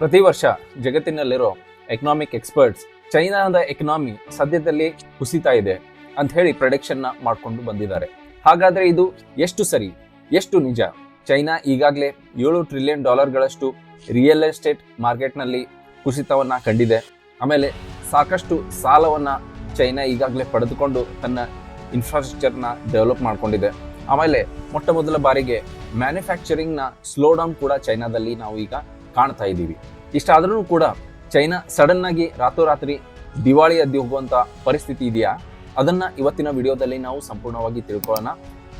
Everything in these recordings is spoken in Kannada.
ಪ್ರತಿ ವರ್ಷ ಜಗತ್ತಿನಲ್ಲಿರೋ ಎಕನಾಮಿಕ್ ಎಕ್ಸ್ಪರ್ಟ್ಸ್ ಚೈನಾದ ಎಕನಾಮಿ ಸದ್ಯದಲ್ಲಿ ಕುಸಿತಾ ಇದೆ ಅಂತ ಹೇಳಿ ಪ್ರೊಡಿಕ್ಷನ್ನ ಮಾಡ್ಕೊಂಡು ಬಂದಿದ್ದಾರೆ. ಹಾಗಾದ್ರೆ ಇದು ಎಷ್ಟು ಸರಿ, ಎಷ್ಟು ನಿಜ? ಚೈನಾ ಈಗಾಗಲೇ ಏಳು ಟ್ರಿಲಿಯನ್ ಡಾಲರ್ಗಳಷ್ಟು ರಿಯಲ್ ಎಸ್ಟೇಟ್ ಮಾರ್ಕೆಟ್ನಲ್ಲಿ ಕುಸಿತವನ್ನ ಕಂಡಿದೆ. ಆಮೇಲೆ ಸಾಕಷ್ಟು ಸಾಲವನ್ನ ಚೈನಾ ಈಗಾಗಲೇ ಪಡೆದುಕೊಂಡು ತನ್ನ ಇನ್ಫ್ರಾಸ್ಟ್ರಕ್ಚರ್ನ ಡೆವಲಪ್ ಮಾಡ್ಕೊಂಡಿದೆ. ಆಮೇಲೆ ಮೊಟ್ಟ ಮೊದಲ ಬಾರಿಗೆ ಮ್ಯಾನುಫ್ಯಾಕ್ಚರಿಂಗ್ನ ಸ್ಲೋ ಡೌನ್ ಕೂಡ ಚೈನಾದಲ್ಲಿ ನಾವು ಈಗ ಕಾಣ್ತಾ ಇದ್ದೀವಿ. ಇಷ್ಟಾದ್ರೂ ಕೂಡ ಚೈನಾ ಸಡನ್ ಆಗಿ ರಾತ್ರೋರಾತ್ರಿ ದಿವಾಳಿ ಅದ್ದಿ ಹೋಗುವಂಥ ಪರಿಸ್ಥಿತಿ ಇದೆಯಾ? ಅದನ್ನ ಇವತ್ತಿನ ವಿಡಿಯೋದಲ್ಲಿ ನಾವು ಸಂಪೂರ್ಣವಾಗಿ ತಿಳ್ಕೊಳ್ಳೋಣ.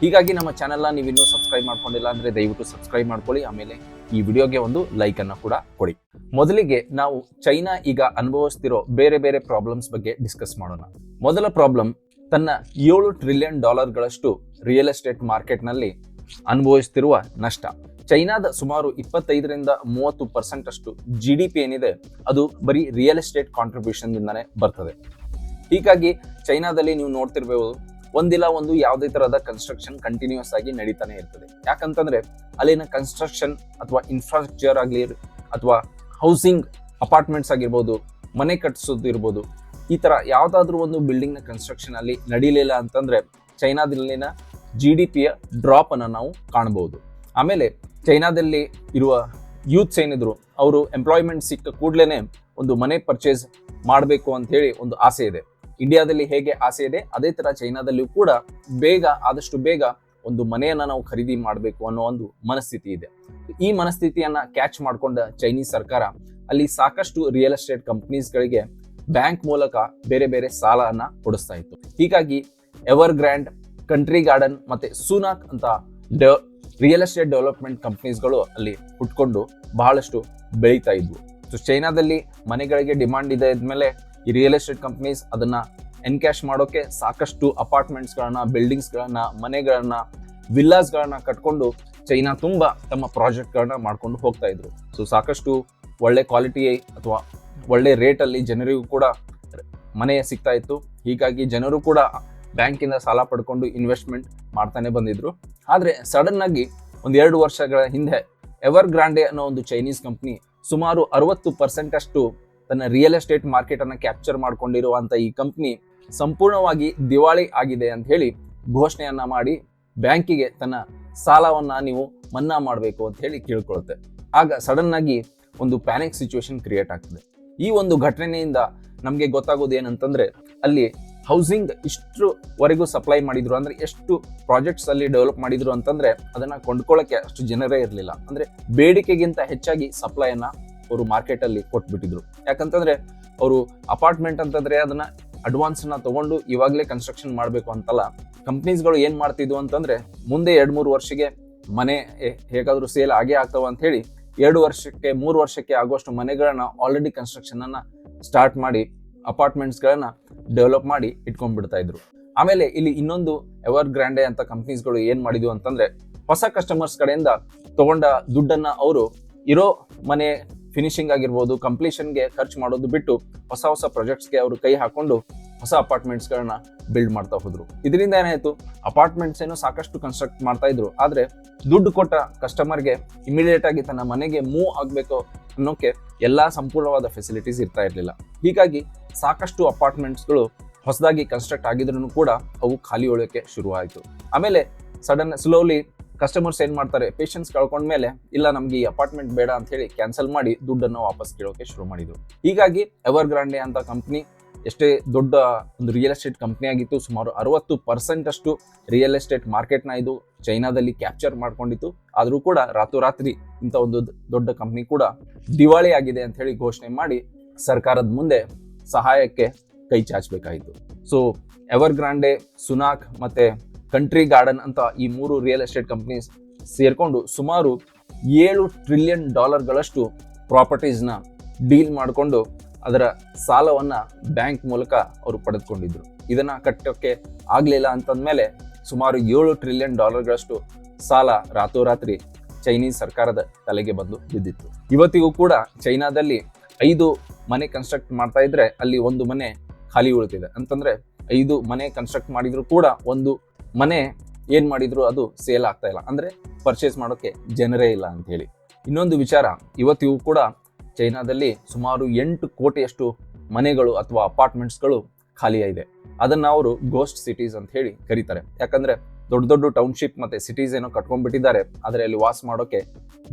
ಹೀಗಾಗಿ ನಮ್ಮ ಚಾನೆಲ್ನ ನೀವಿನ್ನೂ ಸಬ್ಸ್ಕ್ರೈಬ್ ಮಾಡ್ಕೊಂಡಿಲ್ಲ ಅಂದ್ರೆ ದಯವಿಟ್ಟು ಸಬ್ಸ್ಕ್ರೈಬ್ ಮಾಡ್ಕೊಳ್ಳಿ, ಆಮೇಲೆ ಈ ವಿಡಿಯೋಗೆ ಒಂದು ಲೈಕನ್ನು ಕೂಡ ಕೊಡಿ. ಮೊದಲಿಗೆ ನಾವು ಚೈನಾ ಈಗ ಅನುಭವಿಸ್ತಿರೋ ಬೇರೆ ಬೇರೆ ಪ್ರಾಬ್ಲಮ್ಸ್ ಬಗ್ಗೆ ಡಿಸ್ಕಸ್ ಮಾಡೋಣ. ಮೊದಲ ಪ್ರಾಬ್ಲಮ್ ತನ್ನ ಏಳು ಟ್ರಿಲಿಯನ್ ಡಾಲರ್ಗಳಷ್ಟು ರಿಯಲ್ ಎಸ್ಟೇಟ್ ಮಾರ್ಕೆಟ್ನಲ್ಲಿ ಅನುಭವಿಸ್ತಿರುವ ನಷ್ಟ. ಚೈನಾದ ಸುಮಾರು ಇಪ್ಪತ್ತೈದರಿಂದ ಮೂವತ್ತು ಪರ್ಸೆಂಟ್ ಅಷ್ಟು ಜಿ ಡಿ ಪಿ ಏನಿದೆ, ಅದು ಬರೀ ರಿಯಲ್ ಎಸ್ಟೇಟ್ ಕಾಂಟ್ರಿಬ್ಯೂಷನ್ ಇಂದಾನೆ ಬರ್ತದೆ. ಹೀಗಾಗಿ ಚೈನಾದಲ್ಲಿ ನೀವು ನೋಡ್ತಿರ್ಬೋದು, ಒಂದಿಲ್ಲ ಒಂದು ಯಾವುದೇ ತರಹದ ಕನ್ಸ್ಟ್ರಕ್ಷನ್ ಕಂಟಿನ್ಯೂಸ್ ಆಗಿ ನಡೀತಾನೆ ಇರ್ತದೆ. ಯಾಕಂತಂದ್ರೆ ಅಲ್ಲಿನ ಕನ್ಸ್ಟ್ರಕ್ಷನ್ ಅಥವಾ ಇನ್ಫ್ರಾಸ್ಟ್ರಕ್ಚರ್ ಆಗಲಿ, ಅಥವಾ ಹೌಸಿಂಗ್ ಅಪಾರ್ಟ್ಮೆಂಟ್ಸ್ ಆಗಿರ್ಬೋದು, ಮನೆ ಕಟ್ಟಿಸೋದು ಇರ್ಬೋದು, ಈ ತರ ಯಾವ್ದಾದ್ರು ಒಂದು ಬಿಲ್ಡಿಂಗ್ನ ಕನ್ಸ್ಟ್ರಕ್ಷನ್ ಅಲ್ಲಿ ನಡೀಲಿಲ್ಲ ಅಂತಂದ್ರೆ ಚೈನಾದಲ್ಲಿನ ಜಿ ಡಿ ಪಿಯ ಡ್ರಾಪ್ ಅನ್ನ ನಾವು ಕಾಣಬಹುದು ಆಮೇಲೆ ಚೈನಾದಲ್ಲಿ ಇರುವ ಯೂತ್ಸ್ ಏನಿದ್ರು, ಅವರು ಎಂಪ್ಲಾಯ್ಮೆಂಟ್ ಸಿಕ್ಕ ಕೂಡ್ಲೇನೆ ಒಂದು ಮನೆ ಪರ್ಚೇಸ್ ಮಾಡಬೇಕು ಅಂತ ಹೇಳಿ ಒಂದು ಆಸೆ ಇದೆ. ಇಂಡಿಯಾದಲ್ಲಿ ಹೇಗೆ ಆಸೆ ಇದೆ, ಅದೇ ತರ ಚೈನಾದಲ್ಲಿಯೂ ಕೂಡ ಬೇಗ, ಆದಷ್ಟು ಬೇಗ ಒಂದು ಮನೆಯನ್ನ ನಾವು ಖರೀದಿ ಮಾಡಬೇಕು ಅನ್ನೋ ಒಂದು ಮನಸ್ಥಿತಿ ಇದೆ. ಈ ಮನಸ್ಥಿತಿಯನ್ನ ಕ್ಯಾಚ್ ಮಾಡ್ಕೊಂಡ ಚೈನೀಸ್ ಸರ್ಕಾರ ಅಲ್ಲಿ ಸಾಕಷ್ಟು ರಿಯಲ್ ಎಸ್ಟೇಟ್ ಕಂಪನೀಸ್ಗಳಿಗೆ ಬ್ಯಾಂಕ್ ಮೂಲಕ ಬೇರೆ ಬೇರೆ ಸಾಲನ ಕೊಡಿಸ್ತಾ ಇತ್ತು. ಹೀಗಾಗಿ ಎವರ್ ಗ್ರ್ಯಾಂಡ್ ಕಂಟ್ರಿ ಗಾರ್ಡನ್ ಮತ್ತೆ ಸೂನಾಕ್ ಅಂತ ರಿಯಲ್ ಎಸ್ಟೇಟ್ ಡೆವಲಪ್ಮೆಂಟ್ ಕಂಪ್ನೀಸ್ಗಳು ಅಲ್ಲಿ ಹುಟ್ಕೊಂಡು ಬಹಳಷ್ಟು ಬೆಳೀತಾ ಇದ್ವು. ಸೊ ಚೈನಾದಲ್ಲಿ ಮನೆಗಳಿಗೆ ಡಿಮಾಂಡ್ ಇದೆ ಇದ್ಮೇಲೆ ಈ ರಿಯಲ್ ಎಸ್ಟೇಟ್ ಕಂಪ್ನೀಸ್ ಅದನ್ನ ಎನ್ಕ್ಯಾಶ್ ಮಾಡೋಕೆ ಸಾಕಷ್ಟು ಅಪಾರ್ಟ್ಮೆಂಟ್ಸ್ಗಳನ್ನ ಬಿಲ್ಡಿಂಗ್ಸ್ಗಳನ್ನ ಮನೆಗಳನ್ನ ವಿಲ್ಲಾಸ್ಗಳನ್ನ ಕಟ್ಕೊಂಡು ಚೈನಾ ತುಂಬ ತಮ್ಮ ಪ್ರಾಜೆಕ್ಟ್ಗಳನ್ನ ಮಾಡ್ಕೊಂಡು ಹೋಗ್ತಾ ಇದ್ರು. ಸೊ ಸಾಕಷ್ಟು ಒಳ್ಳೆ ಕ್ವಾಲಿಟಿ ಅಥವಾ ಒಳ್ಳೆ ರೇಟಲ್ಲಿ ಜನರಿಗೂ ಕೂಡ ಮನೆ ಸಿಗ್ತಾ ಇತ್ತು. ಹೀಗಾಗಿ ಜನರು ಕೂಡ ಬ್ಯಾಂಕಿಂದ ಸಾಲ ಪಡ್ಕೊಂಡು ಇನ್ವೆಸ್ಟ್ಮೆಂಟ್ ಮಾಡ್ತಾನೆ ಬಂದಿದ್ರು. ಆದರೆ ಸಡನ್ ಆಗಿ ಒಂದು ಎರಡು ವರ್ಷಗಳ ಹಿಂದೆ ಎವರ್ ಗ್ರಾಂಡೆ ಅನ್ನೋ ಒಂದು ಚೈನೀಸ್ ಕಂಪ್ನಿ ಸುಮಾರು ಅರವತ್ತು ಪರ್ಸೆಂಟ್ ಅಷ್ಟು ತನ್ನ ರಿಯಲ್ ಎಸ್ಟೇಟ್ ಮಾರ್ಕೆಟ್ ಅನ್ನ ಕ್ಯಾಪ್ಚರ್ ಮಾಡ್ಕೊಂಡಿರುವಂತ ಈ ಕಂಪ್ನಿ ಸಂಪೂರ್ಣವಾಗಿ ದಿವಾಳಿ ಆಗಿದೆ ಅಂತ ಹೇಳಿ ಘೋಷಣೆಯನ್ನ ಮಾಡಿ ಬ್ಯಾಂಕಿಗೆ ತನ್ನ ಸಾಲವನ್ನ ನೀವು ಮನ್ನಾ ಮಾಡಬೇಕು ಅಂತ ಹೇಳಿ ಕೇಳ್ಕೊಳುತ್ತೆ. ಆಗ ಸಡನ್ ಆಗಿ ಒಂದು ಪ್ಯಾನಿಕ್ ಸಿಚುವೇಶನ್ ಕ್ರಿಯೇಟ್ ಆಗ್ತದೆ. ಈ ಒಂದು ಘಟನೆಯಿಂದ ನಮಗೆ ಗೊತ್ತಾಗೋದು ಏನಂತಂದ್ರೆ ಅಲ್ಲಿ ಹೌಸಿಂಗ್ ಇಷ್ಟುವರೆಗೂ ಸಪ್ಲೈ ಮಾಡಿದ್ರು. ಅಂದ್ರೆ ಎಷ್ಟು ಪ್ರಾಜೆಕ್ಟ್ಸ್ ಅಲ್ಲಿ ಡೆವಲಪ್ ಮಾಡಿದ್ರು ಅಂತಂದ್ರೆ ಅದನ್ನ ಕೊಂಡ್ಕೊಳ್ಳಕ್ಕೆ ಅಷ್ಟು ಜನರೇ ಇರಲಿಲ್ಲ. ಅಂದ್ರೆ ಬೇಡಿಕೆಗಿಂತ ಹೆಚ್ಚಾಗಿ ಸಪ್ಲೈಯನ್ನು ಅವರು ಮಾರ್ಕೆಟ್ ಅಲ್ಲಿ ಕೊಟ್ಬಿಟ್ಟಿದ್ರು. ಯಾಕಂತಂದ್ರೆ ಅವರು ಅಪಾರ್ಟ್ಮೆಂಟ್ ಅಂತಂದ್ರೆ ಅದನ್ನ ಅಡ್ವಾನ್ಸ್ನ ತಗೊಂಡು ಇವಾಗಲೇ ಕನ್ಸ್ಟ್ರಕ್ಷನ್ ಮಾಡಬೇಕು ಅಂತಲ್ಲ ಕಂಪ್ನೀಸ್ಗಳು ಏನು ಮಾಡ್ತಿದ್ವು ಅಂತಂದ್ರೆ ಮುಂದೆ ಎರಡ್ ಮೂರು ವರ್ಷಕ್ಕೆ ಮನೆ ಹೇಗಾದ್ರೂ ಸೇಲ್ ಆಗೇ ಆಗ್ತಾವ ಅಂತ ಹೇಳಿ ಎರಡು ವರ್ಷಕ್ಕೆ, ಮೂರು ವರ್ಷಕ್ಕೆ ಆಗುವಷ್ಟು ಮನೆಗಳನ್ನ ಆಲ್ರೆಡಿ ಕನ್ಸ್ಟ್ರಕ್ಷನ್ ಅನ್ನ ಸ್ಟಾರ್ಟ್ ಮಾಡಿ ಅಪಾರ್ಟ್ಮೆಂಟ್ಸ್ ಗಳನ್ನ ಡೆವಲಪ್ ಮಾಡಿ ಇಟ್ಕೊಂಡ್ಬಿಡ್ತಾ ಇದ್ರು. ಆಮೇಲೆ ಇಲ್ಲಿ ಇನ್ನೊಂದು ಎವರ್ ಗ್ರ್ಯಾಂಡೆ ಅಂತ ಕಂಪ್ನೀಸ್ಗಳು ಏನು ಮಾಡಿದ್ವು ಅಂತಂದ್ರೆ ಹೊಸ ಕಸ್ಟಮರ್ಸ್ ಕಡೆಯಿಂದ ತಗೊಂಡ ದುಡ್ಡನ್ನ ಅವರು ಇರೋ ಮನೆ ಫಿನಿಶಿಂಗ್ ಆಗಿರ್ಬೋದು ಕಂಪ್ಲೀಷನ್ಗೆ ಖರ್ಚು ಮಾಡೋದು ಬಿಟ್ಟು ಹೊಸ ಹೊಸ ಪ್ರಾಜೆಕ್ಟ್ಸ್ಗೆ ಅವರು ಕೈ ಹಾಕೊಂಡು ಹೊಸ ಅಪಾರ್ಟ್ಮೆಂಟ್ಸ್ಗಳನ್ನ ಬಿಲ್ಡ್ ಮಾಡ್ತಾ ಹೋದ್ರು. ಇದರಿಂದ ಏನಾಯ್ತು? ಅಪಾರ್ಟ್ಮೆಂಟ್ಸ್ ಏನೋ ಸಾಕಷ್ಟು ಕನ್ಸ್ಟ್ರಕ್ಟ್ ಮಾಡ್ತಾ ಇದ್ರು. ಆದ್ರೆ ದುಡ್ಡು ಕೊಟ್ಟ ಕಸ್ಟಮರ್ಗೆ ಇಮಿಡಿಯೇಟ್ ಆಗಿ ತನ್ನ ಮನೆಗೆ ಮೂವ್ ಆಗಬೇಕು ಅನ್ನೋಕೆ ಎಲ್ಲಾ ಸಂಪೂರ್ಣವಾದ ಫೆಸಿಲಿಟೀಸ್ ಇರ್ತಾ ಇರಲಿಲ್ಲ. ಹೀಗಾಗಿ ಸಾಕಷ್ಟು ಅಪಾರ್ಟ್ಮೆಂಟ್ಸ್ಗಳು ಹೊಸದಾಗಿ ಕನ್ಸ್ಟ್ರಕ್ಟ್ ಆಗಿದ್ರು ಕೂಡ ಅವು ಖಾಲಿ ಉಳಿಯೋಕೆ ಶುರುವಾಯಿತು. ಆಮೇಲೆ ಸಡನ್ ಸ್ಲೋಲಿ ಕಸ್ಟಮರ್ಸ್ ಏನ್ ಮಾಡ್ತಾರೆ? ಪೇಷನ್ಸ್ ಕಳ್ಕೊಂಡ್ಮೇಲೆ ಇಲ್ಲ, ನಮ್ಗೆ ಈ ಅಪಾರ್ಟ್ಮೆಂಟ್ ಬೇಡ ಅಂತ ಹೇಳಿ ಕ್ಯಾನ್ಸಲ್ ಮಾಡಿ ದುಡ್ಡನ್ನು ವಾಪಸ್ ಕೇಳೋಕೆ ಶುರು ಮಾಡಿದ್ರು. ಹೀಗಾಗಿ ಎವರ್ ಗ್ರಾಂಡೆ ಅಂತ ಕಂಪ್ನಿ ಎಷ್ಟೇ ದೊಡ್ಡ ಒಂದು ರಿಯಲ್ ಎಸ್ಟೇಟ್ ಕಂಪ್ನಿ ಆಗಿತ್ತು, ಸುಮಾರು ಅರವತ್ತು ಪರ್ಸೆಂಟ್ ಅಷ್ಟು ರಿಯಲ್ ಎಸ್ಟೇಟ್ ಮಾರ್ಕೆಟ್ನ ಇದು ಚೈನಾದಲ್ಲಿ ಕ್ಯಾಪ್ಚರ್ ಮಾಡ್ಕೊಂಡಿತ್ತು. ಆದರೂ ಕೂಡ ರಾತ್ರೋರಾತ್ರಿ ಇಂಥ ಒಂದು ದೊಡ್ಡ ಕಂಪ್ನಿ ಕೂಡ ದಿವಾಳಿ ಆಗಿದೆ ಅಂತ ಹೇಳಿ ಘೋಷಣೆ ಮಾಡಿ ಸರ್ಕಾರದ ಮುಂದೆ ಸಹಾಯಕ್ಕೆ ಕೈ ಚಾಚಬೇಕಾಯಿತು. ಸೊ ಎವರ್ ಗ್ರಾಂಡೆ ಸುನಾಕ್ ಮತ್ತೆ ಕಂಟ್ರಿ ಗಾರ್ಡನ್ ಅಂತ ಈ ಮೂರು ರಿಯಲ್ ಎಸ್ಟೇಟ್ ಕಂಪ್ನೀಸ್ ಸೇರ್ಕೊಂಡು ಸುಮಾರು ಏಳು ಟ್ರಿಲಿಯನ್ ಡಾಲರ್ಗಳಷ್ಟು ಪ್ರಾಪರ್ಟೀಸ್ನ ಡೀಲ್ ಮಾಡಿಕೊಂಡು ಅದರ ಸಾಲವನ್ನು ಬ್ಯಾಂಕ್ ಮೂಲಕ ಅವರು ಪಡೆದುಕೊಂಡಿದ್ರು. ಇದನ್ನು ಕಟ್ಟೋಕ್ಕೆ ಆಗಲಿಲ್ಲ ಅಂತಂದ್ಮೇಲೆ ಸುಮಾರು ಏಳು ಟ್ರಿಲಿಯನ್ ಡಾಲರ್ಗಳಷ್ಟು ಸಾಲ ರಾತ್ರೋರಾತ್ರಿ ಚೈನೀಸ್ ಸರ್ಕಾರದ ತಲೆಗೆ ಬಂದು ಬಿದ್ದಿತ್ತು. ಇವತ್ತಿಗೂ ಕೂಡ ಚೈನಾದಲ್ಲಿ ಐದು ಮನೆ ಕನ್ಸ್ಟ್ರಕ್ಟ್ ಮಾಡ್ತಾ ಇದ್ರೆ ಅಲ್ಲಿ ಒಂದು ಮನೆ ಖಾಲಿ ಉಳಿತಿದೆ. ಅಂತಂದ್ರೆ ಐದು ಮನೆ ಕನ್ಸ್ಟ್ರಕ್ಟ್ ಮಾಡಿದ್ರು ಕೂಡ ಒಂದು ಮನೆ ಏನ್ ಮಾಡಿದ್ರು ಅದು ಸೇಲ್ ಆಗ್ತಾ ಇಲ್ಲ. ಅಂದ್ರೆ ಪರ್ಚೇಸ್ ಮಾಡೋಕೆ ಜನರೇ ಇಲ್ಲ ಅಂತ ಹೇಳಿ. ಇನ್ನೊಂದು ವಿಚಾರ, ಇವತ್ತಿಗೂ ಕೂಡ ಚೈನಾದಲ್ಲಿ ಸುಮಾರು ಎಂಟು ಕೋಟಿಯಷ್ಟು ಮನೆಗಳು ಅಥವಾ ಅಪಾರ್ಟ್ಮೆಂಟ್ಸ್ಗಳು ಖಾಲಿಯಾಗಿದೆ. ಅದನ್ನ ಅವರು ಗೋಸ್ಟ್ ಸಿಟೀಸ್ ಅಂತ ಹೇಳಿ ಕರೀತಾರೆ. ಯಾಕಂದ್ರೆ ದೊಡ್ಡ ದೊಡ್ಡ ಟೌನ್ಶಿಪ್ ಮತ್ತೆ ಸಿಟೀಸ್ ಏನೋ ಕಟ್ಕೊಂಡ್ಬಿಟ್ಟಿದ್ದಾರೆ. ಆದರೆ ಅಲ್ಲಿ ವಾಸ ಮಾಡೋಕೆ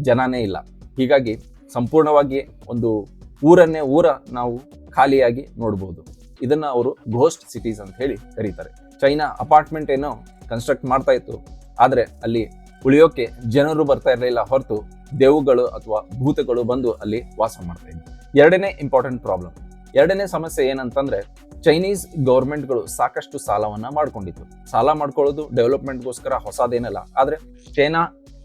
ಜನನೇ ಇಲ್ಲ. ಹೀಗಾಗಿ ಸಂಪೂರ್ಣವಾಗಿ ಒಂದು ಊರನ್ನೇ ಊರ ನಾವು ಖಾಲಿಯಾಗಿ ನೋಡಬಹುದು ಇದನ್ನ ಅವರು ಘೋಸ್ಟ್ ಸಿಟೀಸ್ ಅಂತ ಹೇಳಿ ಕರೀತಾರೆ. ಚೈನಾ ಅಪಾರ್ಟ್ಮೆಂಟ್ ಏನೋ ಕನ್ಸ್ಟ್ರಕ್ಟ್ ಮಾಡ್ತಾ ಇತ್ತು. ಆದ್ರೆ ಅಲ್ಲಿ ಉಳಿಯೋಕೆ ಜನರು ಬರ್ತಾ ಇರಲಿಲ್ಲ ಹೊರತು ದೇವುಗಳು ಅಥವಾ ಭೂತಗಳು ಬಂದು ಅಲ್ಲಿ ವಾಸ ಮಾಡ್ತಾ ಎರಡನೇ ಇಂಪಾರ್ಟೆಂಟ್ ಪ್ರಾಬ್ಲಮ್ ಎರಡನೇ ಸಮಸ್ಯೆ ಏನಂತಂದ್ರೆ ಚೈನೀಸ್ ಗೌರ್ಮೆಂಟ್ಗಳು ಸಾಕಷ್ಟು ಸಾಲವನ್ನ ಮಾಡ್ಕೊಂಡಿತ್ತು. ಸಾಲ ಮಾಡ್ಕೊಳ್ಳೋದು ಡೆವಲಪ್ಮೆಂಟ್ಗೋಸ್ಕರ ಹೊಸದೇನಲ್ಲ, ಆದ್ರೆ ಚೈನಾ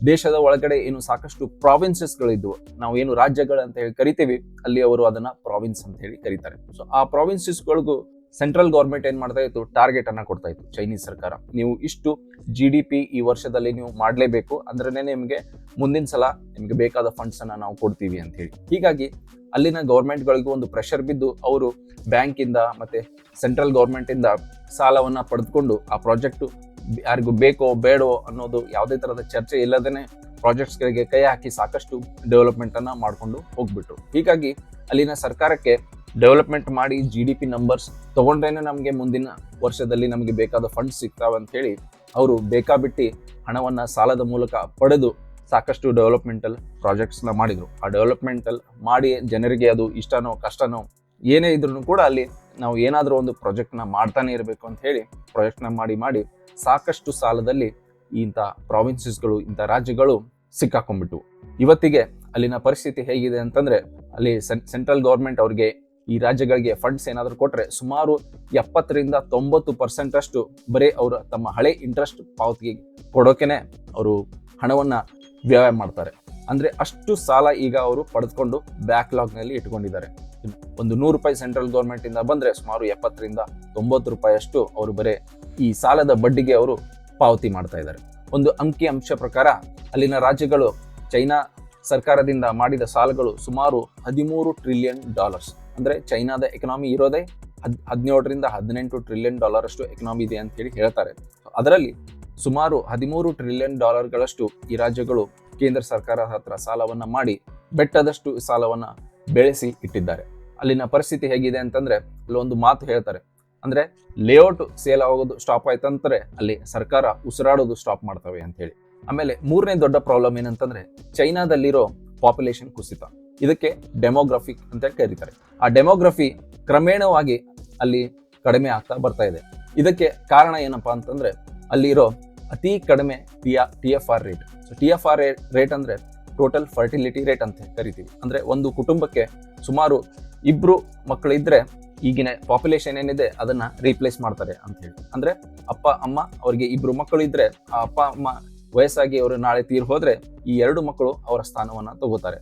ದೇಶದ ಒಳಗಡೆ ಏನು ಸಾಕಷ್ಟು ಪ್ರಾವಿನ್ಸಸ್ಗಳಿದ್ವು ನಾವು ಏನು ರಾಜ್ಯಗಳು ಅಂತ ಹೇಳಿ ಕರಿತೀವಿ, ಅಲ್ಲಿ ಅವರು ಅದನ್ನ ಪ್ರಾವಿನ್ಸ್ ಅಂತ ಹೇಳಿ ಕರೀತಾರೆ. ಸೊ ಆ ಪ್ರಾವಿನ್ಸಸ್ಗಳಿಗೂ ಸೆಂಟ್ರಲ್ ಗೌರ್ಮೆಂಟ್ ಏನ್ ಮಾಡ್ತಾ ಇತ್ತು? ಟಾರ್ಗೆಟ್ ಅನ್ನ ಕೊಡ್ತಾ ಇತ್ತು ಚೈನೀಸ್ ಸರ್ಕಾರ. ನೀವು ಇಷ್ಟು ಜಿ ಡಿ ಪಿ ಈ ವರ್ಷದಲ್ಲಿ ನೀವು ಮಾಡಲೇಬೇಕು ಅಂದ್ರೆ ನಿಮಗೆ ಮುಂದಿನ ಸಲ ನಿಮಗೆ ಬೇಕಾದ ಫಂಡ್ಸ್ ಅನ್ನ ನಾವು ಕೊಡ್ತೀವಿ ಅಂತ ಹೇಳಿ. ಹೀಗಾಗಿ ಅಲ್ಲಿನ ಗೌರ್ಮೆಂಟ್ಗಳಿಗೂ ಒಂದು ಪ್ರೆಷರ್ ಬಿದ್ದು, ಅವರು ಬ್ಯಾಂಕ್ ಇಂದ ಮತ್ತೆ ಸೆಂಟ್ರಲ್ ಗೌರ್ಮೆಂಟಿಂದ ಸಾಲವನ್ನ ಪಡೆದುಕೊಂಡು ಆ ಪ್ರಾಜೆಕ್ಟ್ ಯಾರಿಗೂ ಬೇಕೋ ಬೇಡೋ ಅನ್ನೋದು ಯಾವುದೇ ಥರದ ಚರ್ಚೆ ಇಲ್ಲದೇ ಪ್ರಾಜೆಕ್ಟ್ಸ್ಗಳಿಗೆ ಕೈ ಹಾಕಿ ಸಾಕಷ್ಟು ಡೆವಲಪ್ಮೆಂಟ್ ಮಾಡಿಕೊಂಡು ಹೋಗ್ಬಿಟ್ರು. ಹೀಗಾಗಿ ಅಲ್ಲಿನ ಸರ್ಕಾರಕ್ಕೆ ಡೆವಲಪ್ಮೆಂಟ್ ಮಾಡಿ ಜಿ ಡಿ ಪಿ ನಂಬರ್ಸ್ ತಗೊಂಡ್ರೇನೆ ನಮಗೆ ಮುಂದಿನ ವರ್ಷದಲ್ಲಿ ನಮಗೆ ಬೇಕಾದ ಫಂಡ್ಸ್ ಸಿಗ್ತಾವೆ ಅಂತ ಹೇಳಿ ಅವರು ಬೇಕಾಬಿಟ್ಟಿ ಹಣವನ್ನ ಸಾಲದ ಮೂಲಕ ಪಡೆದು ಸಾಕಷ್ಟು ಡೆವಲಪ್ಮೆಂಟಲ್ ಪ್ರಾಜೆಕ್ಟ್ಸ್ನ ಮಾಡಿದ್ರು. ಆ ಡೆವಲಪ್ಮೆಂಟಲ್ ಮಾಡಿ ಜನರಿಗೆ ಅದು ಇಷ್ಟನೋ ಕಷ್ಟನೋ ಏನೇ ಇದ್ರೂ ಕೂಡ ಅಲ್ಲಿ ನಾವು ಏನಾದರೂ ಒಂದು ಪ್ರಾಜೆಕ್ಟ್ನ ಮಾಡ್ತಾನೆ ಇರಬೇಕು ಅಂತ ಹೇಳಿ ಪ್ರಾಜೆಕ್ಟ್ನ ಮಾಡಿ ಮಾಡಿ ಸಾಕಷ್ಟು ಸಾಲದಲ್ಲಿ ಇಂಥ ಪ್ರಾವಿನ್ಸಸ್ಗಳು ಇಂಥ ರಾಜ್ಯಗಳು ಸಿಕ್ಕಾಕೊಂಡ್ಬಿಟ್ಟು ಇವತ್ತಿಗೆ ಅಲ್ಲಿನ ಪರಿಸ್ಥಿತಿ ಹೇಗಿದೆ ಅಂತಂದ್ರೆ, ಅಲ್ಲಿ ಸೆಂಟ್ರಲ್ ಗೌರ್ಮೆಂಟ್ ಅವ್ರಿಗೆ ಈ ರಾಜ್ಯಗಳಿಗೆ ಫಂಡ್ಸ್ ಏನಾದರೂ ಕೊಟ್ರೆ ಸುಮಾರು ಎಪ್ಪತ್ತರಿಂದ ತೊಂಬತ್ತು ಪರ್ಸೆಂಟ್ ಅಷ್ಟು ಬರೀ ಅವರು ತಮ್ಮ ಹಳೆ ಇಂಟ್ರೆಸ್ಟ್ ಪಾವತಿಗೆ ಕೊಡೋಕೆನೆ ಅವರು ಹಣವನ್ನ ವ್ಯಯ ಮಾಡ್ತಾರೆ. ಅಂದ್ರೆ ಅಷ್ಟು ಸಾಲ ಈಗ ಅವರು ಪಡೆದುಕೊಂಡು ಬ್ಯಾಕ್ಲಾಗ್ನಲ್ಲಿ ಇಟ್ಕೊಂಡಿದ್ದಾರೆ. ಒಂದು ನೂರು ರೂಪಾಯಿ ಸೆಂಟ್ರಲ್ ಗೌರ್ಮೆಂಟ್ ಇಂದ ಬಂದ್ರೆ ಸುಮಾರು ಎಪ್ಪತ್ತರಿಂದ ತೊಂಬತ್ತು ರೂಪಾಯಿ ಅಷ್ಟು ಅವರು ಬರೇ ಈ ಸಾಲದ ಬಡ್ಡಿಗೆ ಅವರು ಪಾವತಿ ಮಾಡ್ತಾ ಇದ್ದಾರೆ. ಒಂದು ಅಂಕಿ ಅಂಶ ಪ್ರಕಾರ ಅಲ್ಲಿನ ರಾಜ್ಯಗಳು ಚೈನಾ ಸರ್ಕಾರದಿಂದ ಮಾಡಿದ ಸಾಲಗಳು ಸುಮಾರು ಹದಿಮೂರು ಟ್ರಿಲಿಯನ್ ಡಾಲರ್ಸ್. ಅಂದರೆ ಚೈನಾದ ಎಕನಾಮಿ ಇರೋದೇ ಹದ್, ಹದಿನೇಳರಿಂದ ಹದಿನೆಂಟು ಟ್ರಿಲಿಯನ್ ಡಾಲರ್ ಅಷ್ಟು ಎಕನಾಮಿ ಇದೆ ಅಂತ ಹೇಳಿ ಹೇಳ್ತಾರೆ. ಅದರಲ್ಲಿ ಸುಮಾರು ಹದಿಮೂರು ಟ್ರಿಲಿಯನ್ ಡಾಲರ್ಗಳಷ್ಟು ಈ ರಾಜ್ಯಗಳು ಕೇಂದ್ರ ಸರ್ಕಾರ ಹತ್ರ ಸಾಲವನ್ನು ಮಾಡಿ ಬೆಟ್ಟದಷ್ಟು ಸಾಲವನ್ನು ಬೆಳೆಸಿ ಇಟ್ಟಿದ್ದಾರೆ. ಅಲ್ಲಿನ ಪರಿಸ್ಥಿತಿ ಹೇಗಿದೆ ಅಂತಂದ್ರೆ ಅಲ್ಲೊಂದು ಮಾತು ಹೇಳ್ತಾರೆ. ಅಂದ್ರೆ ಲೇಔಟ್ ಸೇಲ್ ಆಗೋದು ಸ್ಟಾಪ್ ಆಯ್ತಂತಾರೆ ಅಲ್ಲಿ ಸರ್ಕಾರ ಉಸಿರಾಡೋದು ಸ್ಟಾಪ್ ಮಾಡ್ತವೆ ಅಂತ ಹೇಳಿ ಆಮೇಲೆ ಮೂರನೇ ದೊಡ್ಡ ಪ್ರಾಬ್ಲಮ್ ಏನಂತಂದ್ರೆ ಚೈನಾದಲ್ಲಿರೋ ಪಾಪ್ಯುಲೇಷನ್ ಕುಸಿತ. ಇದಕ್ಕೆ ಡೆಮೋಗ್ರಫಿಕ್ ಅಂತ ಕರೀತಾರೆ. ಆ ಡೆಮೋಗ್ರಫಿ ಕ್ರಮೇಣವಾಗಿ ಅಲ್ಲಿ ಕಡಿಮೆ ಆಗ್ತಾ ಬರ್ತಾ ಇದೆ. ಇದಕ್ಕೆ ಕಾರಣ ಏನಪ್ಪಾ ಅಂತಂದ್ರೆ ಅಲ್ಲಿರೋ ಅತಿ ಕಡಿಮೆ T T F R rate so T F R rate ಅಂದ್ರೆ ಟೋಟಲ್ ಫರ್ಟಿಲಿಟಿ ರೇಟ್ ಅಂತ ಕರಿತೀವಿ. ಅಂದ್ರೆ ಒಂದು ಕುಟುಂಬಕ್ಕೆ ಸುಮಾರು ಇಬ್ರು ಮಕ್ಕಳು ಇದ್ರೆ ಈಗಿನ ಪಾಪ್ಯುಲೇಷನ್ ಏನಿದೆ ಅದನ್ನ ರೀಪ್ಲೇಸ್ ಮಾಡ್ತಾರೆ ಅಂತ ಹೇಳಿ. ಅಂದ್ರೆ ಅಪ್ಪ, ಅಮ್ಮ, ಅವ್ರಿಗೆ ಇಬ್ರು ಮಕ್ಕಳು ಇದ್ರೆ ಆ ಅಪ್ಪ, ಅಮ್ಮ ವಯಸ್ಸಾಗಿ ಅವರು ನಾಳೆ ತೀರ್ ಹೋದ್ರೆ ಈ ಎರಡು ಮಕ್ಕಳು ಅವರ ಸ್ಥಾನವನ್ನ ತಗೋತಾರೆ.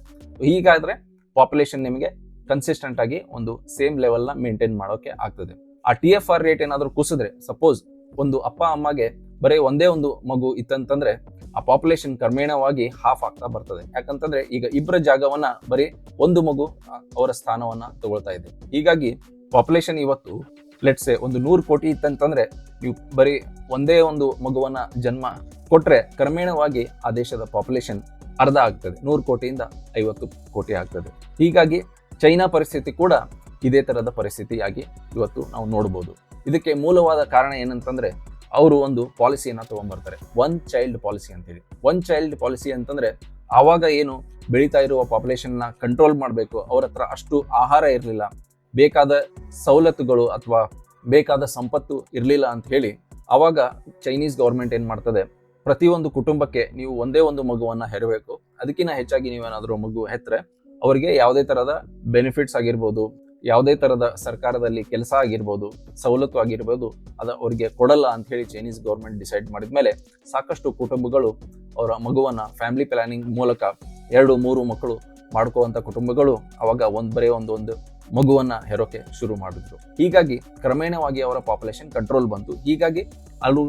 ಹೀಗಾದ್ರೆ ಪಾಪ್ಯುಲೇಷನ್ ನಿಮಗೆ ಕನ್ಸಿಸ್ಟೆಂಟ್ ಆಗಿ ಒಂದು ಸೇಮ್ ಲೆವೆಲ್ನ ಮೇಂಟೈನ್ ಮಾಡೋಕೆ ಆಗ್ತದೆ. ಆ ಟಿ ಎಫ್ ಆರ್ ರೇಟ್ ಏನಾದರೂ ಕುಸಿದ್ರೆ ಸಪೋಸ್ ಒಂದು ಅಪ್ಪ, ಅಮ್ಮಗೆ ಬರೀ ಒಂದೇ ಒಂದು ಮಗು ಇತ್ತಂತಂದ್ರೆ ಆ ಪಾಪ್ಯುಲೇಷನ್ ಕ್ರಮೇಣವಾಗಿ ಹಾಫ್ ಆಗ್ತಾ ಬರ್ತದೆ. ಯಾಕಂತಂದ್ರೆ ಈಗ ಇಬ್ಬರ ಜಾಗವನ್ನ ಬರೀ ಒಂದು ಮಗು ಅವರ ಸ್ಥಾನವನ್ನ ತಗೊಳ್ತಾ ಇದೆ. ಹೀಗಾಗಿ ಪಾಪ್ಯುಲೇಷನ್ ಇವತ್ತು ಲೆಟ್ಸೆ ಒಂದು ನೂರು ಕೋಟಿ ಇತ್ತಂತಂದ್ರೆ, ನೀವು ಬರೀ ಒಂದೇ ಒಂದು ಮಗುವನ್ನ ಜನ್ಮ ಕೊಟ್ರೆ ಕ್ರಮೇಣವಾಗಿ ಆ ದೇಶದ ಪಾಪ್ಯುಲೇಷನ್ ಅರ್ಧ ಆಗ್ತದೆ. ನೂರು ಕೋಟಿಯಿಂದ ಐವತ್ತು ಕೋಟಿ ಆಗ್ತದೆ. ಹೀಗಾಗಿ ಚೈನಾ ಪರಿಸ್ಥಿತಿ ಕೂಡ ಇದೇ ತರದ ಪರಿಸ್ಥಿತಿಯಾಗಿ ಇವತ್ತು ನಾವು ನೋಡ್ಬೋದು. ಇದಕ್ಕೆ ಮೂಲವಾದ ಕಾರಣ ಏನಂತಂದ್ರೆ, ಅವರು ಒಂದು ಪಾಲಿಸಿಯನ್ನು ತಗೊಂಡ್ಬರ್ತಾರೆ ಒನ್ ಚೈಲ್ಡ್ ಪಾಲಿಸಿ ಅಂತೇಳಿ. ಒನ್ ಚೈಲ್ಡ್ ಪಾಲಿಸಿ ಅಂತಂದ್ರೆ, ಆವಾಗ ಏನು ಬೆಳೀತಾ ಇರುವ ಪಾಪ್ಯುಲೇಷನ್ನ ಕಂಟ್ರೋಲ್ ಮಾಡಬೇಕು, ಅವ್ರ ಹತ್ರ ಅಷ್ಟು ಆಹಾರ ಇರಲಿಲ್ಲ. ಬೇಕಾದ ಸವಲತ್ತುಗಳು ಅಥವಾ ಬೇಕಾದ ಸಂಪತ್ತು ಇರಲಿಲ್ಲ ಅಂತ ಹೇಳಿ ಅವಾಗ ಚೈನೀಸ್ ಗೌರ್ಮೆಂಟ್ ಏನು ಮಾಡ್ತದೆ? ಪ್ರತಿಯೊಂದು ಕುಟುಂಬಕ್ಕೆ ನೀವು ಒಂದೇ ಒಂದು ಮಗುವನ್ನು ಹೆರಬೇಕು. ಅದಕ್ಕಿಂತ ಹೆಚ್ಚಾಗಿ ನೀವೇನಾದರೂ ಮಗು ಹೆತ್ತರೆ ಅವರಿಗೆ ಯಾವುದೇ ಥರದ ಬೆನಿಫಿಟ್ಸ್ ಆಗಿರ್ಬೋದು, ಯಾವುದೇ ಥರದ ಸರ್ಕಾರದಲ್ಲಿ ಕೆಲಸ ಆಗಿರ್ಬೋದು, ಸವಲತ್ತು ಆಗಿರ್ಬೋದು, ಅದು ಅವರಿಗೆ ಕೊಡಲ್ಲ ಅಂತ ಹೇಳಿ ಚೈನೀಸ್ ಗೌರ್ಮೆಂಟ್ ಡಿಸೈಡ್ ಮಾಡಿದ ಮೇಲೆ ಸಾಕಷ್ಟು ಕುಟುಂಬಗಳು ಅವರ ಮಗುವನ್ನು ಫ್ಯಾಮಿಲಿ ಪ್ಲಾನಿಂಗ್ ಮೂಲಕ ಎರಡು, ಮೂರು ಮಕ್ಕಳು ಮಾಡ್ಕೋವಂಥ ಕುಟುಂಬಗಳು ಅವಾಗ ಒಂದು ಬರೀ ಒಂದು ಮಗುವನ್ನ ಹೆರೋಕೆ ಶುರು ಮಾಡಿದ್ರು. ಹೀಗಾಗಿ ಕ್ರಮೇಣವಾಗಿ ಅವರ ಪಾಪ್ಯುಲೇಷನ್ ಕಂಟ್ರೋಲ್ ಬಂತು. ಹೀಗಾಗಿ ಸವಲತ್ತುಗಳನ್ನು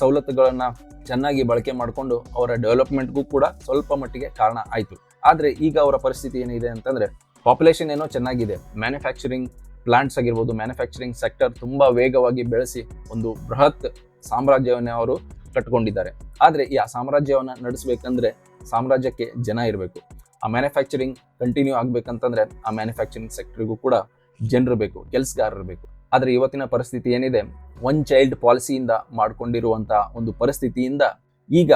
ಸವಲತ್ತುಗಳನ್ನ ಚೆನ್ನಾಗಿ ಬಳಕೆ ಮಾಡಿಕೊಂಡು ಅವರ ಡೆವಲಪ್ಮೆಂಟ್ಗೂ ಕೂಡ ಸ್ವಲ್ಪ ಮಟ್ಟಿಗೆ ಕಾರಣ ಆಯಿತು. ಆದರೆ ಈಗ ಅವರ ಪರಿಸ್ಥಿತಿ ಏನಿದೆ ಅಂತಂದ್ರೆ ಪಾಪ್ಯುಲೇಷನ್ ಏನೋ ಚೆನ್ನಾಗಿದೆ. ಮ್ಯಾನುಫ್ಯಾಕ್ಚರಿಂಗ್ ಪ್ಲಾಂಟ್ಸ್ ಆಗಿರ್ಬೋದು ಮ್ಯಾನುಫ್ಯಾಕ್ಚರಿಂಗ್ ಸೆಕ್ಟರ್ ತುಂಬಾ ವೇಗವಾಗಿ ಬೆಳೆಸಿ ಒಂದು ಬೃಹತ್ ಸಾಮ್ರಾಜ್ಯವನ್ನೇ ಅವರು ಕಟ್ಕೊಂಡಿದ್ದಾರೆ. ಆದರೆ ಈ ಆ ಸಾಮ್ರಾಜ್ಯವನ್ನ ನಡೆಸಬೇಕಂದ್ರೆ ಸಾಮ್ರಾಜ್ಯಕ್ಕೆ ಜನ ಇರಬೇಕು. ಆ ಮ್ಯಾನುಫ್ಯಾಕ್ಚರಿಂಗ್ ಕಂಟಿನ್ಯೂ ಆಗ್ಬೇಕಂತಂದ್ರೆ ಆ ಮ್ಯಾನುಫ್ಯಾಕ್ಚರಿಂಗ್ ಸೆಕ್ಟರ್ಗೂ ಕೂಡ ಜನರು ಬೇಕು, ಕೆಲಸಗಾರರು ಬೇಕು. ಆದರೆ ಇವತ್ತಿನ ಪರಿಸ್ಥಿತಿ ಏನಿದೆ? ಒನ್ ಚೈಲ್ಡ್ ಪಾಲಿಸಿಯಿಂದ ಮಾಡಿಕೊಂಡಿರುವಂತಹ ಒಂದು ಪರಿಸ್ಥಿತಿಯಿಂದ ಈಗ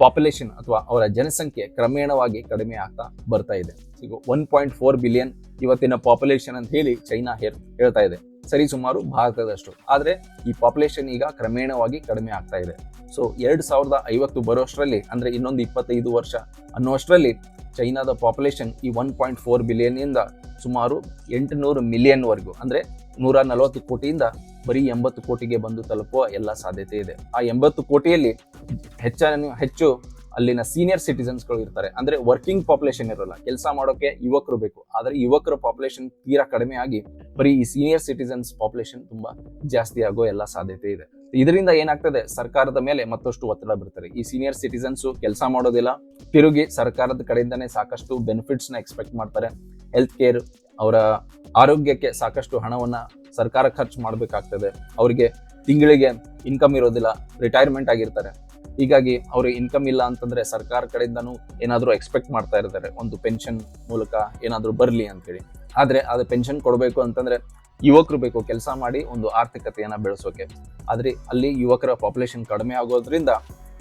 ಪಾಪ್ಯುಲೇಷನ್ ಅಥವಾ ಅವರ ಜನಸಂಖ್ಯೆ ಕ್ರಮೇಣವಾಗಿ ಕಡಿಮೆ ಆಗ್ತಾ ಬರ್ತಾ ಇದೆ. ಈಗ ಒನ್ ಪಾಯಿಂಟ್ ಫೋರ್ ಬಿಲಿಯನ್ ಇವತ್ತಿನ ಪಾಪ್ಯುಲೇಷನ್ ಅಂತ ಹೇಳಿ ಚೈನಾ ಹೇಳ್ತಾ ಇದೆ. ಸರಿ, ಸುಮಾರು ಭಾರತದಷ್ಟು. ಆದರೆ ಈ ಪಾಪ್ಯುಲೇಷನ್ ಈಗ ಕ್ರಮೇಣವಾಗಿ ಕಡಿಮೆ ಆಗ್ತಾ ಇದೆ. ಸೊ ಎರಡು ಸಾವಿರದ ಐವತ್ತು ಬರೋಷ್ಟರಲ್ಲಿ, ಅಂದ್ರೆ ಇನ್ನೊಂದು ಇಪ್ಪತ್ತೈದು ವರ್ಷ ಅನ್ನುವಷ್ಟರಲ್ಲಿ ಚೈನಾದ ಪಾಪ್ಯುಲೇಷನ್ ಈ ಒನ್ ಪಾಯಿಂಟ್ ಫೋರ್ ಬಿಲಿಯನ್ ಇಂದ ಸುಮಾರು ಎಂಟುನೂರು ಮಿಲಿಯನ್ವರೆಗೂ ಅಂದ್ರೆ ನೂರ ನಲವತ್ತು ಕೋಟಿಯಿಂದ ಬರೀ ಎಂಬತ್ತು ಕೋಟಿಗೆ ಬಂದು ತಲುಪುವ ಎಲ್ಲ ಸಾಧ್ಯತೆ ಇದೆ. ಆ ಎಂಬತ್ತು ಕೋಟಿಯಲ್ಲಿ ಹೆಚ್ಚ ಹೆಚ್ಚು ಅಲ್ಲಿನ ಸೀನಿಯರ್ ಸಿಟಿಸನ್ಸ್ಗಳು ಇರ್ತಾರೆ. ಅಂದ್ರೆ ವರ್ಕಿಂಗ್ ಪಾಪ್ಯುಲೇಷನ್ ಇರೋಲ್ಲ. ಕೆಲಸ ಮಾಡೋಕೆ ಯುವಕರು ಬೇಕು. ಆದರೆ ಯುವಕರ ಪಾಪ್ಯುಲೇಷನ್ ತೀರಾ ಕಡಿಮೆ ಆಗಿ ಬರೀ ಈ ಸೀನಿಯರ್ ಸಿಟಿಸನ್ಸ್ ಪಾಪ್ಯುಲೇಷನ್ ತುಂಬಾ ಜಾಸ್ತಿ ಆಗೋ ಎಲ್ಲ ಸಾಧ್ಯತೆ ಇದೆ. ಇದರಿಂದ ಏನಾಗ್ತದೆ? ಸರ್ಕಾರದ ಮೇಲೆ ಮತ್ತಷ್ಟು ಒತ್ತಡ ಬೀರ್ತಾರೆ ಈ ಸೀನಿಯರ್ ಸಿಟಿಸನ್ಸ್ ಕೆಲಸ ಮಾಡೋದಿಲ್ಲ. ತಿರುಗಿ ಸರ್ಕಾರದ ಕಡೆಯಿಂದನೇ ಸಾಕಷ್ಟು ಬೆನಿಫಿಟ್ಸ್ನ ಎಕ್ಸ್ಪೆಕ್ಟ್ ಮಾಡ್ತಾರೆ. ಹೆಲ್ತ್ ಕೇರ್ ಅವರ ಆರೋಗ್ಯಕ್ಕೆ ಸಾಕಷ್ಟು ಹಣವನ್ನ ಸರ್ಕಾರ ಖರ್ಚು ಮಾಡಬೇಕಾಗ್ತದೆ. ಅವರಿಗೆ ತಿಂಗಳಿಗೆ ಇನ್ಕಮ್ ಇರೋದಿಲ್ಲ. ರಿಟೈರ್ಮೆಂಟ್ ಆಗಿರ್ತಾರೆ. ಹೀಗಾಗಿ ಅವ್ರಿಗೆ ಇನ್ಕಮ್ ಇಲ್ಲ ಅಂತಂದ್ರೆ ಸರ್ಕಾರ ಕಡೆಯಿಂದನೂ ಏನಾದರೂ ಎಕ್ಸ್ಪೆಕ್ಟ್ ಮಾಡ್ತಾ ಇರ್ತಾರೆ. ಒಂದು ಪೆನ್ಷನ್ ಮೂಲಕ ಏನಾದರೂ ಬರಲಿ ಅಂತೇಳಿ. ಆದರೆ ಅದು ಪೆನ್ಷನ್ ಕೊಡಬೇಕು ಅಂತಂದ್ರೆ ಯುವಕರು ಬೇಕು, ಕೆಲಸ ಮಾಡಿ ಒಂದು ಆರ್ಥಿಕತೆಯನ್ನು ಬೆಳೆಸೋಕೆ. ಆದರೆ ಅಲ್ಲಿ ಯುವಕರ ಪಾಪ್ಯುಲೇಷನ್ ಕಡಿಮೆ ಆಗೋದ್ರಿಂದ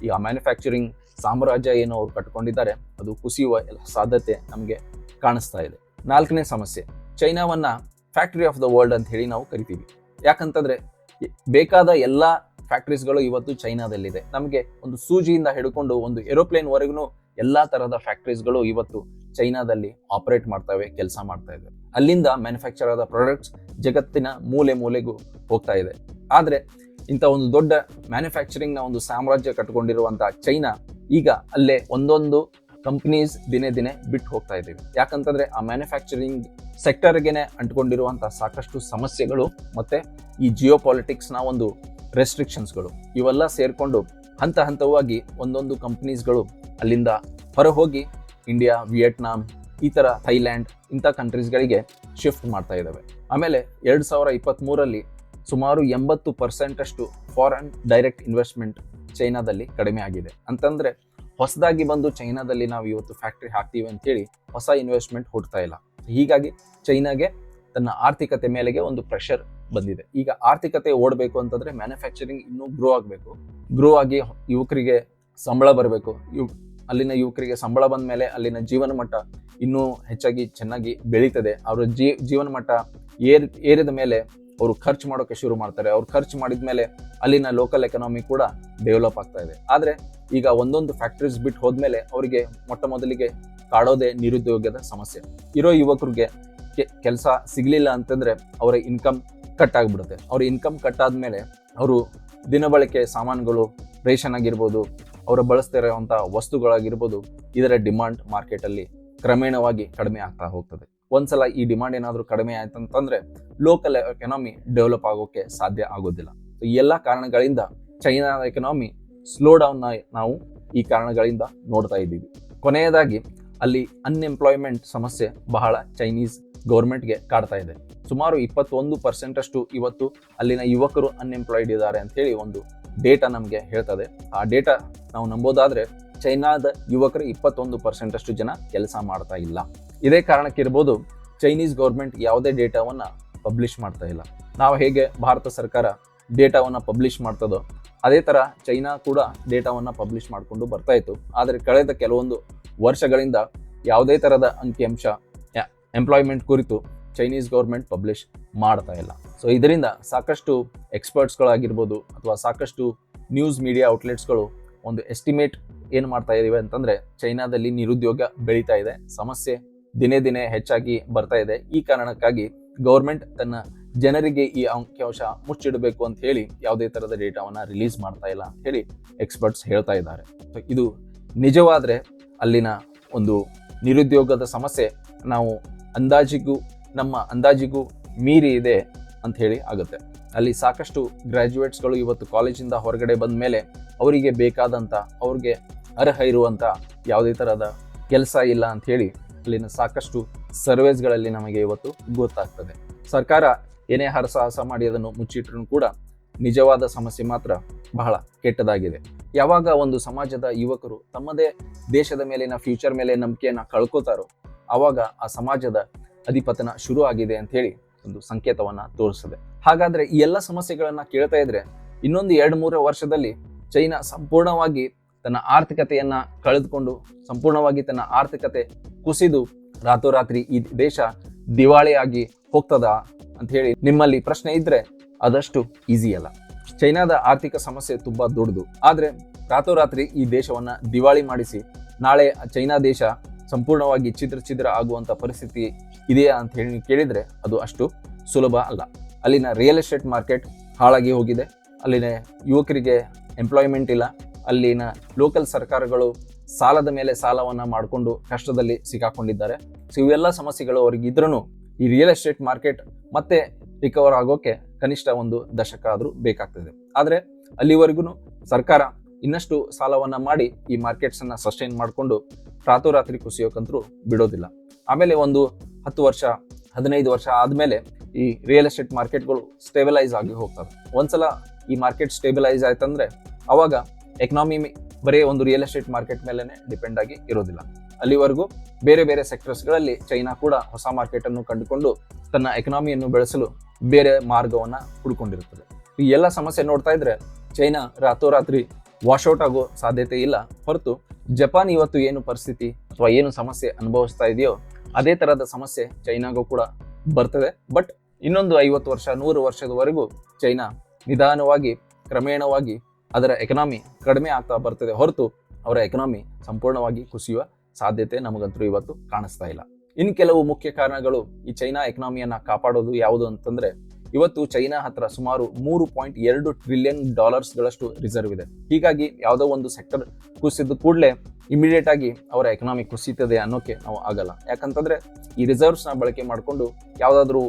ಈ ಮ್ಯಾನುಫ್ಯಾಕ್ಚರಿಂಗ್ ಸಾಮ್ರಾಜ್ಯ ಏನು ಅವ್ರು ಕಟ್ಕೊಂಡಿದ್ದಾರೆ, ಅದು ಕುಸಿಯುವ ಸಾಧ್ಯತೆ ನಮಗೆ ಕಾಣಿಸ್ತಾ ಇದೆ. ನಾಲ್ಕನೇ ಸಮಸ್ಯೆ, ಚೈನಾವನ್ನ ಫ್ಯಾಕ್ಟರಿ ಆಫ್ ದ ವರ್ಲ್ಡ್ ಅಂತ ಹೇಳಿ ನಾವು ಕರಿತೀವಿ. ಯಾಕಂತಂದ್ರೆ, ಬೇಕಾದ ಎಲ್ಲ ಫ್ಯಾಕ್ಟರೀಸ್ಗಳು ಇವತ್ತು ಚೈನಾದಲ್ಲಿದೆ. ನಮಗೆ ಒಂದು ಸೂಜಿಯಿಂದ ಹಿಡ್ಕೊಂಡು ಒಂದು ಏರೋಪ್ಲೇನ್ ವರೆಗೂ ಎಲ್ಲಾ ತರಹದ ಫ್ಯಾಕ್ಟ್ರೀಸ್ಗಳು ಇವತ್ತು ಚೈನಾದಲ್ಲಿ ಆಪರೇಟ್ ಮಾಡ್ತವೆ ಕೆಲಸ ಮಾಡ್ತಾ ಇದೆ ಅಲ್ಲಿಂದ ಮ್ಯಾನುಫ್ಯಾಕ್ಚರ್ ಆದ ಪ್ರಾಡಕ್ಟ್ಸ್ ಜಗತ್ತಿನ ಮೂಲೆ ಮೂಲೆಗೂ ಹೋಗ್ತಾ ಇದೆ. ಆದ್ರೆ ಇಂಥ ಒಂದು ದೊಡ್ಡ ಮ್ಯಾನುಫ್ಯಾಕ್ಚರಿಂಗ್ನ ಒಂದು ಸಾಮ್ರಾಜ್ಯ ಕಟ್ಕೊಂಡಿರುವಂತಹ ಚೈನಾ ಈಗ ಅಲ್ಲೇ ಒಂದೊಂದು ಕಂಪ್ನೀಸ್ ದಿನೇ ದಿನೇ ಬಿಟ್ಟು ಹೋಗ್ತಾ ಇದ್ದೀವಿ. ಯಾಕಂತಂದ್ರೆ ಆ ಮ್ಯಾನುಫ್ಯಾಕ್ಚರಿಂಗ್ ಸೆಕ್ಟರ್ಗೆನೆ ಅಂಟ್ಕೊಂಡಿರುವಂತಹ ಸಾಕಷ್ಟು ಸಮಸ್ಯೆಗಳು ಮತ್ತೆ ಈ ಜಿಯೋ ಪಾಲಿಟಿಕ್ಸ್ನ ಒಂದು ರೆಸ್ಟ್ರಿಕ್ಷನ್ಸ್ಗಳು ಇವೆಲ್ಲ ಸೇರಿಕೊಂಡು ಹಂತ ಹಂತವಾಗಿ ಒಂದೊಂದು ಕಂಪ್ನೀಸ್ಗಳು ಅಲ್ಲಿಂದ ಹೊರ ಹೋಗಿ ಇಂಡಿಯಾ ವಿಯೆಟ್ನಾಂ ಈ ಥರ ಥೈಲ್ಯಾಂಡ್ ಇಂಥ ಕಂಟ್ರೀಸ್ಗಳಿಗೆ ಶಿಫ್ಟ್ ಮಾಡ್ತಾ ಇದ್ದಾವೆ ಆಮೇಲೆ ಎರಡು ಸಾವಿರ ಇಪ್ಪತ್ತ್ಮೂರಲ್ಲಿ ಸುಮಾರು ಎಂಬತ್ತು ಪರ್ಸೆಂಟಷ್ಟು ಫಾರಿನ್ ಡೈರೆಕ್ಟ್ ಇನ್ವೆಸ್ಟ್ಮೆಂಟ್ ಚೈನಾದಲ್ಲಿ ಕಡಿಮೆ ಆಗಿದೆ. ಅಂತಂದರೆ ಹೊಸದಾಗಿ ಬಂದು ಚೈನಾದಲ್ಲಿ ನಾವು ಇವತ್ತು ಫ್ಯಾಕ್ಟ್ರಿ ಹಾಕ್ತೀವಿ ಅಂತೇಳಿ ಹೊಸ ಇನ್ವೆಸ್ಟ್ಮೆಂಟ್ ಹುಡ್ತಾ ಇಲ್ಲ. ಹೀಗಾಗಿ ಚೈನಾಗೆ ತನ್ನ ಆರ್ಥಿಕತೆ ಮೇಲೆಗೆ ಒಂದು ಪ್ರೆಷರ್ ಬಂದಿದೆ. ಈಗ ಆರ್ಥಿಕತೆ ಓಡಬೇಕು ಅಂತಂದ್ರೆ ಮ್ಯಾನುಫ್ಯಾಕ್ಚರಿಂಗ್ ಇನ್ನೂ ಗ್ರೋ ಆಗಬೇಕು. ಗ್ರೋ ಆಗಿ ಯುವಕರಿಗೆ ಸಂಬಳ ಬರಬೇಕು. ಯು, ಅಲ್ಲಿನ ಯುವಕರಿಗೆ ಸಂಬಳ ಬಂದ ಮೇಲೆ ಅಲ್ಲಿನ ಜೀವನ ಮಟ್ಟ ಇನ್ನೂ ಹೆಚ್ಚಾಗಿ ಚೆನ್ನಾಗಿ ಬೆಳೀತದೆ. ಅವರ ಜೀ, ಜೀವನ ಮಟ್ಟ ಏರ್, ಏರಿದ ಮೇಲೆ ಅವರು ಖರ್ಚು ಮಾಡೋಕೆ ಶುರು ಮಾಡ್ತಾರೆ. ಅವ್ರು ಖರ್ಚು ಮಾಡಿದ ಮೇಲೆ ಅಲ್ಲಿನ ಲೋಕಲ್ ಎಕನಾಮಿ ಕೂಡ ಡೆವಲಪ್ ಆಗ್ತಾ ಇದೆ. ಆದರೆ ಈಗ ಒಂದೊಂದು ಫ್ಯಾಕ್ಟ್ರೀಸ್ ಬಿಟ್ಟು ಹೋದ್ಮೇಲೆ ಅವರಿಗೆ ಮೊಟ್ಟ ಮೊದಲಿಗೆ ಕಾಡೋದೇ ನಿರುದ್ಯೋಗದ ಸಮಸ್ಯೆ. ಇರೋ ಯುವಕರಿಗೆ ಕೆಲಸ ಸಿಗಲಿಲ್ಲ ಅಂತಂದ್ರೆ ಅವರ ಇನ್ಕಮ್ ಕಟ್ ಆಗಿಬಿಡುತ್ತೆ ಅವ್ರ ಇನ್ಕಮ್ ಕಟ್ ಆದ್ಮೇಲೆ ಅವರು ದಿನಬಳಕೆ ಸಾಮಾನುಗಳು ರೇಷನ್ ಆಗಿರ್ಬೋದು, ಅವರು ಬಳಸ್ತಾ ಇರೋವಂಥ ವಸ್ತುಗಳಾಗಿರ್ಬೋದು, ಇದರ ಡಿಮಾಂಡ್ ಮಾರ್ಕೆಟಲ್ಲಿ ಕ್ರಮೇಣವಾಗಿ ಕಡಿಮೆ ಆಗ್ತಾ ಹೋಗ್ತದೆ. ಒಂದ್ಸಲ ಈ ಡಿಮಾಂಡ್ ಏನಾದರೂ ಕಡಿಮೆ ಆಯ್ತಂತಂದ್ರೆ ಲೋಕಲ್ ಎಕನಾಮಿ ಡೆವಲಪ್ ಆಗೋಕೆ ಸಾಧ್ಯ ಆಗೋದಿಲ್ಲ. ಈ ಎಲ್ಲ ಕಾರಣಗಳಿಂದ ಚೈನಾದ ಎಕನಾಮಿ ಸ್ಲೋ ಡೌನ್ ನಾವು ಈ ಕಾರಣಗಳಿಂದ ನೋಡ್ತಾ ಇದ್ದೀವಿ. ಕೊನೆಯದಾಗಿ ಅಲ್ಲಿ ಅನ್ಎಂಪ್ಲಾಯ್ಮೆಂಟ್ ಸಮಸ್ಯೆ ಬಹಳ ಚೈನೀಸ್ ಗೌರ್ಮೆಂಟ್ಗೆ ಕಾಡ್ತಾ ಇದೆ. ಸುಮಾರು ಇಪ್ಪತ್ತೊಂದು ಪರ್ಸೆಂಟ್ ಅಷ್ಟು ಇವತ್ತು ಅಲ್ಲಿನ ಯುವಕರು ಅನ್ಎಂಪ್ಲಾಯ್ಡ್ ಇದ್ದಾರೆ ಅಂತ ಹೇಳಿ ಒಂದು ಡೇಟಾ ನಮಗೆ ಹೇಳ್ತದೆ. ಆ ಡೇಟಾ ನಾವು ನಂಬೋದಾದ್ರೆ ಚೈನಾದ ಯುವಕರು ಇಪ್ಪತ್ತೊಂದು ಪರ್ಸೆಂಟ್ ಅಷ್ಟು ಜನ ಕೆಲಸ ಮಾಡ್ತಾ ಇಲ್ಲ. ಇದೇ ಕಾರಣಕ್ಕಿರ್ಬೋದು ಚೈನೀಸ್ ಗೌರ್ಮೆಂಟ್ ಯಾವುದೇ ಡೇಟಾವನ್ನು ಪಬ್ಲಿಷ್ ಮಾಡ್ತಾ ಇಲ್ಲ. ನಾವು ಹೇಗೆ ಭಾರತ ಸರ್ಕಾರ ಡೇಟಾವನ್ನು ಪಬ್ಲಿಷ್ ಮಾಡ್ತದೋ ಅದೇ ಥರ ಚೈನಾ ಕೂಡ ಡೇಟಾವನ್ನು ಪಬ್ಲಿಷ್ ಮಾಡಿಕೊಂಡು ಬರ್ತಾ ಇತ್ತು. ಆದರೆ ಕಳೆದ ಕೆಲವೊಂದು ವರ್ಷಗಳಿಂದ ಯಾವುದೇ ಥರದ ಅಂಕಿಅಂಶ ಎಂಪ್ಲಾಯ್ಮೆಂಟ್ ಕುರಿತು ಚೈನೀಸ್ ಗೌರ್ಮೆಂಟ್ ಪಬ್ಲಿಷ್ ಮಾಡ್ತಾ ಇಲ್ಲ. ಸೊ ಇದರಿಂದ ಸಾಕಷ್ಟು ಎಕ್ಸ್ಪರ್ಟ್ಸ್ಗಳಾಗಿರ್ಬೋದು ಅಥವಾ ಸಾಕಷ್ಟು ನ್ಯೂಸ್ ಮೀಡಿಯಾ ಔಟ್ಲೆಟ್ಸ್ಗಳು ಒಂದು ಎಸ್ಟಿಮೇಟ್ ಏನು ಮಾಡ್ತಾ ಇದ್ದೀವಿ ಅಂತಂದರೆ ಚೈನಾದಲ್ಲಿ ನಿರುದ್ಯೋಗ ಬೆಳೀತಾ ಇದೆ. ಸಮಸ್ಯೆ ದಿನೇ ದಿನೇ ಹೆಚ್ಚಾಗಿ ಬರ್ತಾ ಇದೆ. ಈ ಕಾರಣಕ್ಕಾಗಿ ಗೌರ್ಮೆಂಟ್ ತನ್ನ ಜನರಿಗೆ ಈ ಅಂಕಿಅಂಶ ಮುಚ್ಚಿಡಬೇಕು ಅಂತ ಹೇಳಿ ಯಾವುದೇ ಥರದ ಡೇಟಾವನ್ನು ರಿಲೀಸ್ ಮಾಡ್ತಾ ಇಲ್ಲ ಅಂತ ಹೇಳಿ ಎಕ್ಸ್ಪರ್ಟ್ಸ್ ಹೇಳ್ತಾ ಇದ್ದಾರೆ. ಸೊ ಇದು ನಿಜವಾದರೆ ಅಲ್ಲಿನ ಒಂದು ನಿರುದ್ಯೋಗದ ಸಮಸ್ಯೆ ನಾವು ಅಂದಾಜಿಗೂ, ನಮ್ಮ ಅಂದಾಜಿಗೂ ಮೀರಿ ಇದೆ ಅಂತ ಹೇಳಿ ಆಗುತ್ತೆ. ಅಲ್ಲಿ ಸಾಕಷ್ಟು ಗ್ರ್ಯಾಜುಯೇಟ್ಸ್ಗಳು ಇವತ್ತು ಕಾಲೇಜಿಂದ ಹೊರಗಡೆ ಬಂದ ಮೇಲೆ ಅವರಿಗೆ ಬೇಕಾದಂಥ, ಅವ್ರಿಗೆ ಅರ್ಹ ಇರುವಂಥ ಯಾವುದೇ ಥರದ ಕೆಲಸ ಇಲ್ಲ ಅಂತ ಹೇಳಿ ಅಲ್ಲಿನ ಸಾಕಷ್ಟು ಸರ್ವೇಸ್ಗಳಲ್ಲಿ ನಮಗೆ ಇವತ್ತು ಗೊತ್ತಾಗ್ತದೆ. ಸರ್ಕಾರ ಏನೇ ಹರಸಾಹಸ ಮಾಡಿ ಅದನ್ನು ಮುಚ್ಚಿಟ್ರೂ ಕೂಡ ನಿಜವಾದ ಸಮಸ್ಯೆ ಮಾತ್ರ ಬಹಳ ಕೆಟ್ಟದಾಗಿದೆ. ಯಾವಾಗ ಒಂದು ಸಮಾಜದ ಯುವಕರು ತಮ್ಮದೇ ದೇಶದ ಮೇಲಿನ ಫ್ಯೂಚರ್ ಮೇಲೆ ನಂಬಿಕೆಯನ್ನು ಕಳ್ಕೋತಾರೋ ಆವಾಗ ಆ ಸಮಾಜದ ಅಧಿಪತನ ಶುರು ಆಗಿದೆ ಅಂತ ಹೇಳಿ ಒಂದು ಸಂಕೇತವನ್ನ ತೋರಿಸಿದೆ ಹಾಗಾದ್ರೆ ಈ ಎಲ್ಲ ಸಮಸ್ಯೆಗಳನ್ನ ಕೇಳ್ತಾ ಇದ್ರೆ ಇನ್ನೊಂದು ಎರಡು ಮೂರು ವರ್ಷದಲ್ಲಿ ಚೈನಾ ಸಂಪೂರ್ಣವಾಗಿ ತನ್ನ ಆರ್ಥಿಕತೆಯನ್ನ ಕಳೆದುಕೊಂಡು ಸಂಪೂರ್ಣವಾಗಿ ತನ್ನ ಆರ್ಥಿಕತೆ ಕುಸಿದು ರಾತೋರಾತ್ರಿ ಈ ದೇಶ ದಿವಾಳಿಯಾಗಿ ಹೋಗ್ತದ ಅಂತ ಹೇಳಿ ನಿಮ್ಮಲ್ಲಿ ಪ್ರಶ್ನೆ ಇದ್ರೆ ಅದಷ್ಟು ಈಸಿ ಅಲ್ಲ. ಚೈನಾದ ಆರ್ಥಿಕ ಸಮಸ್ಯೆ ತುಂಬಾ ದೊಡ್ಡದು. ಆದ್ರೆ ರಾತೋರಾತ್ರಿ ಈ ದೇಶವನ್ನ ದಿವಾಳಿ ಮಾಡಿಸಿ ನಾಳೆ ಚೈನಾ ದೇಶ ಸಂಪೂರ್ಣವಾಗಿ ಚಿದ್ರ ಚಿದ್ರ ಆಗುವಂಥ ಪರಿಸ್ಥಿತಿ ಇದೆಯಾ ಅಂತ ಹೇಳಿ ಕೇಳಿದರೆ ಅದು ಅಷ್ಟು ಸುಲಭ ಅಲ್ಲ. ಅಲ್ಲಿನ ರಿಯಲ್ ಎಸ್ಟೇಟ್ ಮಾರ್ಕೆಟ್ ಹಾಳಾಗಿ ಹೋಗಿದೆ. ಅಲ್ಲಿನ ಯುವಕರಿಗೆ ಎಂಪ್ಲಾಯ್ಮೆಂಟ್ ಇಲ್ಲ. ಅಲ್ಲಿನ ಲೋಕಲ್ ಸರ್ಕಾರಗಳು ಸಾಲದ ಮೇಲೆ ಸಾಲವನ್ನು ಮಾಡಿಕೊಂಡು ಕಷ್ಟದಲ್ಲಿ ಸಿಕ್ಕಾಕೊಂಡಿದ್ದಾರೆ. ಸೊ ಇವೆಲ್ಲ ಸಮಸ್ಯೆಗಳು ಅವರಿಗಿದ್ರೂ ಈ ರಿಯಲ್ ಎಸ್ಟೇಟ್ ಮಾರ್ಕೆಟ್ ಮತ್ತೆ ರಿಕವರ್ ಆಗೋಕೆ ಕನಿಷ್ಠ ಒಂದು ದಶಕ ಆದರೂ ಬೇಕಾಗ್ತದೆ. ಆದರೆ ಅಲ್ಲಿವರೆಗೂ ಸರ್ಕಾರ ಇನ್ನಷ್ಟು ಸಾಲವನ್ನ ಮಾಡಿ ಈ ಮಾರ್ಕೆಟ್ಸ್ ಅನ್ನ ಸಸ್ಟೈನ್ ಮಾಡಿಕೊಂಡು ರಾತೋರಾತ್ರಿ ಕುಸಿಯೋಕಂತರೂ ಬಿಡೋದಿಲ್ಲ. ಆಮೇಲೆ ಒಂದು ಹತ್ತು ವರ್ಷ, ಹದಿನೈದು ವರ್ಷ ಆದಮೇಲೆ ಈ ರಿಯಲ್ ಎಸ್ಟೇಟ್ ಮಾರ್ಕೆಟ್ಗಳು ಸ್ಟೇಬಿಲೈಸ್ ಆಗಿ ಹೋಗ್ತವೆ. ಒಂದ್ಸಲ ಈ ಮಾರ್ಕೆಟ್ ಸ್ಟೇಬಿಲೈಸ್ ಆಯ್ತಂದ್ರೆ ಅವಾಗ ಎಕನಾಮಿ ಬರೀ ಒಂದು ರಿಯಲ್ ಎಸ್ಟೇಟ್ ಮಾರ್ಕೆಟ್ ಮೇಲೆ ಡಿಪೆಂಡ್ ಆಗಿ ಇರೋದಿಲ್ಲ. ಅಲ್ಲಿವರೆಗೂ ಬೇರೆ ಬೇರೆ ಸೆಕ್ಟರ್ಸ್ಗಳಲ್ಲಿ ಚೈನಾ ಕೂಡ ಹೊಸ ಮಾರ್ಕೆಟ್ ಅನ್ನು ಕಂಡುಕೊಂಡು ತನ್ನ ಎಕನಾಮಿಯನ್ನು ಬೆಳೆಸಲು ಬೇರೆ ಮಾರ್ಗವನ್ನ ಹುಡ್ಕೊಂಡಿರುತ್ತದೆ. ಈ ಎಲ್ಲ ಸಮಸ್ಯೆ ನೋಡ್ತಾ ಇದ್ರೆ ಚೈನಾ ರಾತೋರಾತ್ರಿ ವಾಶೌಟ್ ಆಗೋ ಸಾಧ್ಯತೆ ಇಲ್ಲ. ಹೊರತು ಜಪಾನ್ ಇವತ್ತು ಏನು ಪರಿಸ್ಥಿತಿ ಅಥವಾ ಏನು ಸಮಸ್ಯೆ ಅನುಭವಿಸ್ತಾ ಇದೆಯೋ, ಅದೇ ತರಹದ ಸಮಸ್ಯೆ ಚೈನಾಗೂ ಕೂಡ ಬರ್ತದೆ. ಬಟ್ ಇನ್ನೊಂದು ಐವತ್ತು ವರ್ಷ, ನೂರು ವರ್ಷದವರೆಗೂ ಚೈನಾ ನಿಧಾನವಾಗಿ, ಕ್ರಮೇಣವಾಗಿ ಅದರ ಎಕನಾಮಿ ಕಡಿಮೆ ಆಗ್ತಾ ಬರ್ತದೆ. ಹೊರತು, ಅವರ ಎಕನಾಮಿ ಸಂಪೂರ್ಣವಾಗಿ ಕುಸಿಯುವ ಸಾಧ್ಯತೆ ನಮಗಂತೂ ಇವತ್ತು ಕಾಣಿಸ್ತಾ ಇಲ್ಲ. ಇನ್ನು ಕೆಲವು ಮುಖ್ಯ ಕಾರಣಗಳು ಈ ಚೈನಾ ಎಕನಾಮಿಯನ್ನು ಕಾಪಾಡೋದು ಯಾವುದು ಅಂತಂದ್ರೆ ಇವತ್ತು ಚೈನಾ ಹತ್ರ ಸುಮಾರು ಮೂರು ಪಾಯಿಂಟ್ ಎರಡು ಟ್ರಿಲಿಯನ್ ಡಾಲರ್ಸ್ಗಳಷ್ಟು ರಿಸರ್ವ್ ಇದೆ. ಹೀಗಾಗಿ ಯಾವುದೋ ಒಂದು ಸೆಕ್ಟರ್ ಕುಸಿದ ಕೂಡಲೇ ಇಮಿಡಿಯೇಟ್ ಆಗಿ ಅವರ ಎಕನಾಮಿ ಕುಸಿತದೆ ಅನ್ನೋಕೆ ನಾವು ಆಗಲ್ಲ. ಯಾಕಂತಂದ್ರೆ ಈ ರಿಸರ್ವ್ಸ್ನ ಬಳಕೆ ಮಾಡಿಕೊಂಡು ಯಾವ್ದಾದ್ರು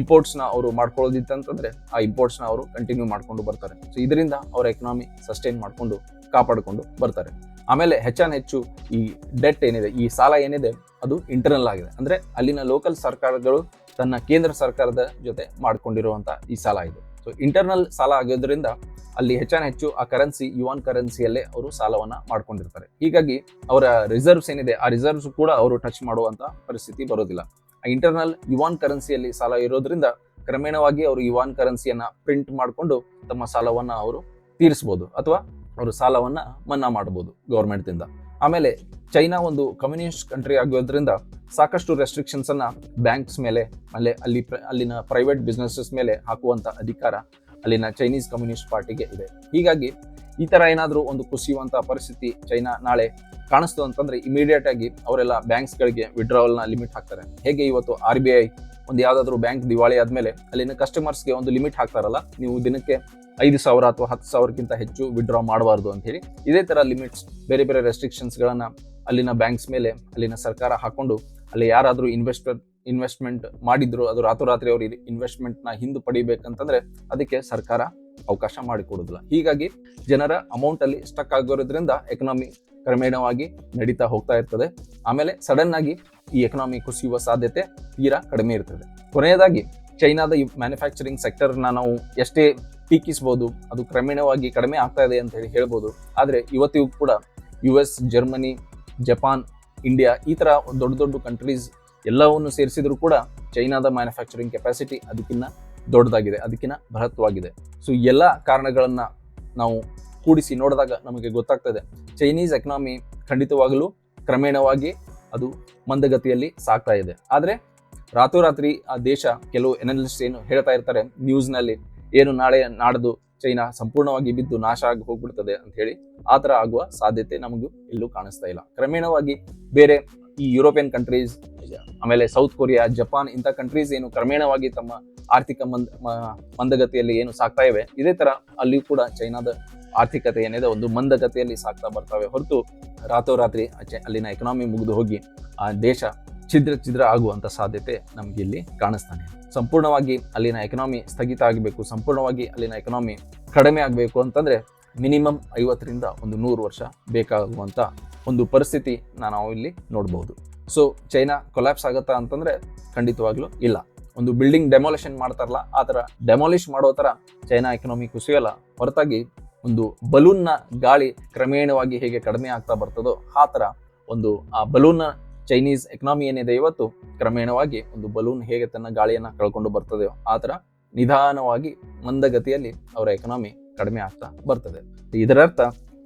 ಇಂಪೋರ್ಟ್ಸ್ನ ಅವರು ಮಾಡ್ಕೊಳ್ಳೋದಿತ್ತಂತಂದ್ರೆ ಆ ಇಂಪೋರ್ಟ್ಸ್ನ ಅವರು ಕಂಟಿನ್ಯೂ ಮಾಡ್ಕೊಂಡು ಬರ್ತಾರೆ. ಸೊ ಇದರಿಂದ ಅವರ ಎಕನಾಮಿ ಸಸ್ಟೈನ್ ಮಾಡಿಕೊಂಡು ಕಾಪಾಡಿಕೊಂಡು ಬರ್ತಾರೆ. ಆಮೇಲೆ ಹೆಚ್ಚಾನ್ ಹೆಚ್ಚು ಈ ಡೆಟ್ ಏನಿದೆ, ಈ ಸಾಲ ಏನಿದೆ, ಅದು ಇಂಟರ್ನಲ್ ಆಗಿದೆ. ಅಂದ್ರೆ ಅಲ್ಲಿನ ಲೋಕಲ್ ಸರ್ಕಾರಗಳು ತನ್ನ ಕೇಂದ್ರ ಸರ್ಕಾರದ ಜೊತೆ ಮಾಡಿಕೊಂಡಿರುವಂತಹ ಈ ಸಾಲ ಇದು. ಸೊ ಇಂಟರ್ನಲ್ ಸಾಲ ಆಗೋದ್ರಿಂದ ಅಲ್ಲಿ ಹೆಚ್ಚಾನ ಹೆಚ್ಚು ಆ ಕರೆನ್ಸಿ ಯುವಾನ್ ಕರೆನ್ಸಿಯಲ್ಲೇ ಅವರು ಸಾಲವನ್ನ ಮಾಡ್ಕೊಂಡಿರ್ತಾರೆ. ಹೀಗಾಗಿ ಅವರ ರಿಸರ್ವ್ಸ್ ಏನಿದೆ, ಆ ರಿಸರ್ವ್ಸ್ ಕೂಡ ಅವರು ಟಚ್ ಮಾಡುವಂತ ಪರಿಸ್ಥಿತಿ ಬರೋದಿಲ್ಲ. ಆ ಇಂಟರ್ನಲ್ ಯುವಾನ್ ಕರೆನ್ಸಿಯಲ್ಲಿ ಸಾಲ ಇರೋದ್ರಿಂದ ಕ್ರಮೇಣವಾಗಿ ಅವರು ಯುವಾನ್ ಕರೆನ್ಸಿಯನ್ನ ಪ್ರಿಂಟ್ ಮಾಡಿಕೊಂಡು ತಮ್ಮ ಸಾಲವನ್ನ ಅವರು ತೀರಿಸಬಹುದು ಅಥವಾ ಅವರು ಸಾಲವನ್ನ ಮನ್ನಾ ಮಾಡಬಹುದು ಗೌರ್ಮೆಂಟ್ದಿಂದ ಆಮೇಲೆ ಚೈನಾ ಒಂದು ಕಮ್ಯುನಿಸ್ಟ್ ಕಂಟ್ರಿ ಆಗೋದ್ರಿಂದ ಸಾಕಷ್ಟು ರೆಸ್ಟ್ರಿಕ್ಷನ್ಸ್ ಅನ್ನ ಬ್ಯಾಂಕ್ಸ್ ಮೇಲೆ, ಅಲ್ಲೇ ಅಲ್ಲಿ ಅಲ್ಲಿನ ಪ್ರೈವೇಟ್ ಬಿಸ್ನೆಸಸ್ ಮೇಲೆ ಹಾಕುವಂತ ಅಧಿಕಾರ ಅಲ್ಲಿನ ಚೈನೀಸ್ ಕಮ್ಯುನಿಸ್ಟ್ ಪಾರ್ಟಿಗೆ ಇದೆ. ಹೀಗಾಗಿ ಈ ತರ ಏನಾದರೂ ಒಂದು ಕುಸಿಯುವಂತ ಪರಿಸ್ಥಿತಿ ಚೈನಾ ನಾಳೆ ಕಾಣಿಸ್ತು ಅಂತಂದ್ರೆ ಇಮಿಡಿಯೇಟ್ ಆಗಿ ಅವರೆಲ್ಲ ಬ್ಯಾಂಕ್ಸ್ಗಳಿಗೆ ವಿಡ್ರಾವಲ್ನ ಲಿಮಿಟ್ ಹಾಕ್ತಾರೆ. ಹೇಗೆ ಇವತ್ತು ಆರ್ ಬಿ ಐ ಒಂದು ಯಾವ್ದಾದ್ರು ಬ್ಯಾಂಕ್ ದಿವಾಳಿ ಆದ್ಮೇಲೆ ಅಲ್ಲಿನ ಕಸ್ಟಮರ್ಸ್ಗೆ ಒಂದು ಲಿಮಿಟ್ ಹಾಕ್ತಾರಲ್ಲ, ನೀವು ದಿನಕ್ಕೆ ಐದು ಸಾವಿರ ಅಥವಾ ಹತ್ತು ಸಾವಿರಕ್ಕಿಂತ ಹೆಚ್ಚು ವಿಡ್ರಾ ಮಾಡಬಾರ್ದು ಅಂತ ಹೇಳಿ ಇದೇ ಥರ ಲಿಮಿಟ್ಸ್ ಬೇರೆ ಬೇರೆ ರೆಸ್ಟ್ರಿಕ್ಷನ್ಸ್ಗಳನ್ನು ಅಲ್ಲಿನ ಬ್ಯಾಂಕ್ಸ್ ಮೇಲೆ, ಅಲ್ಲಿನ ಸರ್ಕಾರ ಹಾಕೊಂಡು ಅಲ್ಲಿ ಯಾರಾದರೂ ಇನ್ವೆಸ್ಟರ್ ಇನ್ವೆಸ್ಟ್ಮೆಂಟ್ ಮಾಡಿದ್ರು, ಅದು ರಾತ್ರೋರಾತ್ರಿ ಅವರು ಇನ್ವೆಸ್ಟ್ಮೆಂಟ್ನ ಹಿಂದೆ ಪಡಿಬೇಕಂತಂದ್ರೆ ಅದಕ್ಕೆ ಸರ್ಕಾರ ಅವಕಾಶ ಮಾಡಿಕೊಡೋದಿಲ್ಲ. ಹೀಗಾಗಿ ಜನರ ಅಮೌಂಟಲ್ಲಿ ಸ್ಟಕ್ ಆಗಿರೋದ್ರಿಂದ ಎಕನಾಮಿ ಕ್ರಮೇಣವಾಗಿ ನಡೀತಾ ಹೋಗ್ತಾ ಇರ್ತದೆ. ಆಮೇಲೆ ಸಡನ್ ಆಗಿ ಈ ಎಕನಾಮಿ ಕುಸಿಯುವ ಸಾಧ್ಯತೆ ತೀರಾ ಕಡಿಮೆ ಇರ್ತದೆ. ಕೊನೆಯದಾಗಿ ಚೈನಾದ ಈ ಮ್ಯಾನುಫ್ಯಾಕ್ಚರಿಂಗ್ ಸೆಕ್ಟರ್ನ ನಾವು ಎಷ್ಟೇ ಟೀಕಿಸ್ಬೋದು, ಅದು ಕ್ರಮೇಣವಾಗಿ ಕಡಿಮೆ ಆಗ್ತಾ ಇದೆ ಅಂತ ಹೇಳಿ ಹೇಳ್ಬೋದು. ಆದರೆ ಇವತ್ತಿಗೂ ಕೂಡ U S Germany Japan India ಈ ಥರ ದೊಡ್ಡ ದೊಡ್ಡ ಕಂಟ್ರೀಸ್ ಎಲ್ಲವನ್ನು ಸೇರಿಸಿದ್ರು ಕೂಡ ಚೈನಾದ ಮ್ಯಾನುಫ್ಯಾಕ್ಚರಿಂಗ್ ಕೆಪಾಸಿಟಿ ಅದಕ್ಕಿಂತ ದೊಡ್ಡದಾಗಿದೆ ಅದಕ್ಕಿಂತ ಬೃಹತ್ವಾಗಿದೆ. ಸೊ ಎಲ್ಲ ಕಾರಣಗಳನ್ನು ನಾವು ಕೂಡಿಸಿ ನೋಡಿದಾಗ ನಮಗೆ ಗೊತ್ತಾಗ್ತದೆ ಚೈನೀಸ್ ಎಕನಾಮಿ ಖಂಡಿತವಾಗಲೂ ಕ್ರಮೇಣವಾಗಿ ಅದು ಮಂದಗತಿಯಲ್ಲಿ ಸಾಗ್ತಾ ಇದೆ. ಆದರೆ ರಾತ್ರೋರಾತ್ರಿ ಆ ದೇಶ ಕೆಲವು ಎನಲಿಸ್ಟ್ ಏನು ಹೇಳ್ತಾ ಇರ್ತಾರೆ ನ್ಯೂಸ್ನಲ್ಲಿ ಏನು ನಾಳೆ ನಾಡದು ಚೈನಾ ಸಂಪೂರ್ಣವಾಗಿ ಬಿದ್ದು ನಾಶ ಆಗಿ ಹೋಗ್ಬಿಡ್ತದೆ ಅಂತ ಹೇಳಿ ಆ ಥರ ಆಗುವ ಸಾಧ್ಯತೆ ನಮಗೂ ಎಲ್ಲೂ ಕಾಣಿಸ್ತಾ ಇಲ್ಲ. ಕ್ರಮೇಣವಾಗಿ ಬೇರೆ ಈ ಯುರೋಪಿಯನ್ ಕಂಟ್ರೀಸ್ ಆಮೇಲೆ ಸೌತ್ ಕೊರಿಯಾ ಜಪಾನ್ ಇಂಥ ಕಂಟ್ರೀಸ್ ಏನು ಕ್ರಮೇಣವಾಗಿ ತಮ್ಮ ಆರ್ಥಿಕ ಮಂದ ಮಂದಗತಿಯಲ್ಲಿ ಏನು ಸಾಗ್ತಾ ಇವೆ, ಇದೇ ತರ ಅಲ್ಲಿಯೂ ಕೂಡ ಚೈನಾದ ಆರ್ಥಿಕತೆ ಏನಿದೆ ಒಂದು ಮಂದಗತಿಯಲ್ಲಿ ಸಾಗ್ತಾ ಬರ್ತವೆ ಹೊರತು ರಾತೋರಾತ್ರಿ ಅಲ್ಲಿನ ಎಕನಾಮಿ ಮುಗಿದು ಹೋಗಿ ಆ ದೇಶ ಛಿದ್ರ ಛಿದ್ರ ಆಗುವಂತ ಸಾಧ್ಯತೆ ನಮ್ಗೆ ಇಲ್ಲಿ ಕಾಣಿಸ್ತಾನೆ. ಸಂಪೂರ್ಣವಾಗಿ ಅಲ್ಲಿನ ಎಕನಾಮಿ ಸ್ಥಗಿತ ಆಗಬೇಕು, ಸಂಪೂರ್ಣವಾಗಿ ಅಲ್ಲಿನ ಎಕನಾಮಿ ಕಡಿಮೆ ಆಗಬೇಕು ಅಂತಂದರೆ ಮಿನಿಮಮ್ ಐವತ್ತರಿಂದ ಒಂದು ನೂರು ವರ್ಷ ಬೇಕಾಗುವಂಥ ಒಂದು ಪರಿಸ್ಥಿತಿ ನಾವು ಇಲ್ಲಿ ನೋಡ್ಬೋದು. ಸೊ ಚೈನಾ ಕೊಲ್ಯಾಪ್ಸ್ ಆಗುತ್ತಾ ಅಂತಂದರೆ ಖಂಡಿತವಾಗ್ಲೂ ಇಲ್ಲ. ಒಂದು ಬಿಲ್ಡಿಂಗ್ ಡೆಮಾಲಿಷನ್ ಮಾಡ್ತಾರಲ್ಲ, ಆ ಥರ ಡೆಮಾಲಿಷ್ ಮಾಡೋ ಥರ ಚೈನಾ ಎಕನಾಮಿ ಕುಸಿಯಲ್ಲ ಹೊರತಾಗಿ ಒಂದು ಬಲೂನ್ನ ಗಾಳಿ ಕ್ರಮೇಣವಾಗಿ ಹೇಗೆ ಕಡಿಮೆ ಆಗ್ತಾ ಬರ್ತದೋ ಆ ಥರ ಒಂದು ಆ ಬಲೂನ್ನ ಚೈನೀಸ್ ಎಕನಾಮಿ ಏನಿದೆ ಇವತ್ತು, ಕ್ರಮೇಣವಾಗಿ ಒಂದು ಬಲೂನ್ ಹೇಗೆ ತನ್ನ ಗಾಳಿಯನ್ನ ಕಳ್ಕೊಂಡು ಬರ್ತದೆಯೋ ಆ ಥರ ನಿಧಾನವಾಗಿ ಮಂದಗತಿಯಲ್ಲಿ ಅವರ ಎಕನಾಮಿ ಕಡಿಮೆ ಆಗ್ತಾ ಬರ್ತದೆ. ಇದರರ್ಥ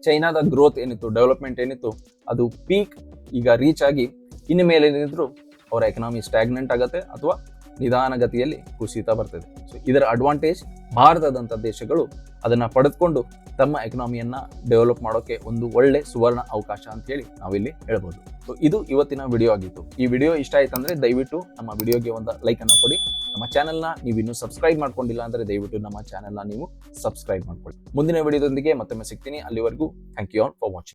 ಚೈನಾದ ಗ್ರೋತ್ ಏನಿತ್ತು ಡೆವಲಪ್ಮೆಂಟ್ ಏನಿತ್ತು, ಅದು ಪೀಕ್ ಈಗ ರೀಚ್ ಆಗಿ ಇನ್ನು ಮೇಲೆ ಏನಿದ್ರು ಅವರ ಎಕನಾಮಿ ಸ್ಟ್ಯಾಗ್ನೆಂಟ್ ಆಗುತ್ತೆ ಅಥವಾ ನಿಧಾನಗತಿಯಲ್ಲಿ ಕುಸಿತ ಬರ್ತದೆ. ಸೊ ಇದರ ಅಡ್ವಾಂಟೇಜ್ ಭಾರತದಂಥ ದೇಶಗಳು ಅದನ್ನ ಪಡೆದುಕೊಂಡು ತಮ್ಮ ಎಕನಾಮಿಯನ್ನು ಡೆವಲಪ್ ಮಾಡೋಕೆ ಒಂದು ಒಳ್ಳೆ ಸುವರ್ಣ ಅವಕಾಶ ಅಂತೇಳಿ ನಾವಿಲ್ಲಿ ಹೇಳ್ಬೋದು. ಸೊ ಇದು ಇವತ್ತಿನ ವಿಡಿಯೋ ಆಗಿತ್ತು. ಈ ವಿಡಿಯೋ ಇಷ್ಟ ಆಯ್ತು ಅಂದ್ರೆ ದಯವಿಟ್ಟು ನಮ್ಮ ವಿಡಿಯೋಗೆ ಒಂದು ಲೈಕ್ ಅನ್ನ ಕೊಡಿ. ನಮ್ಮ ಚಾನೆಲ್ನ ನೀವು ಇನ್ನೂ ಸಬ್ಸ್ಕ್ರೈಬ್ ಮಾಡ್ಕೊಂಡಿಲ್ಲ ಅಂದರೆ ದಯವಿಟ್ಟು ನಮ್ಮ ಚಾನೆಲ್ನ ನೀವು ಸಬ್ಸ್ಕ್ರೈಬ್ ಮಾಡ್ಕೊಳ್ಳಿ. ಮುಂದಿನ ವಿಡಿಯೋದೊಂದಿಗೆ ಮತ್ತೊಮ್ಮೆ ಸಿಗ್ತೀನಿ. ಅಲ್ಲಿವರೆಗೂ thank you all for watching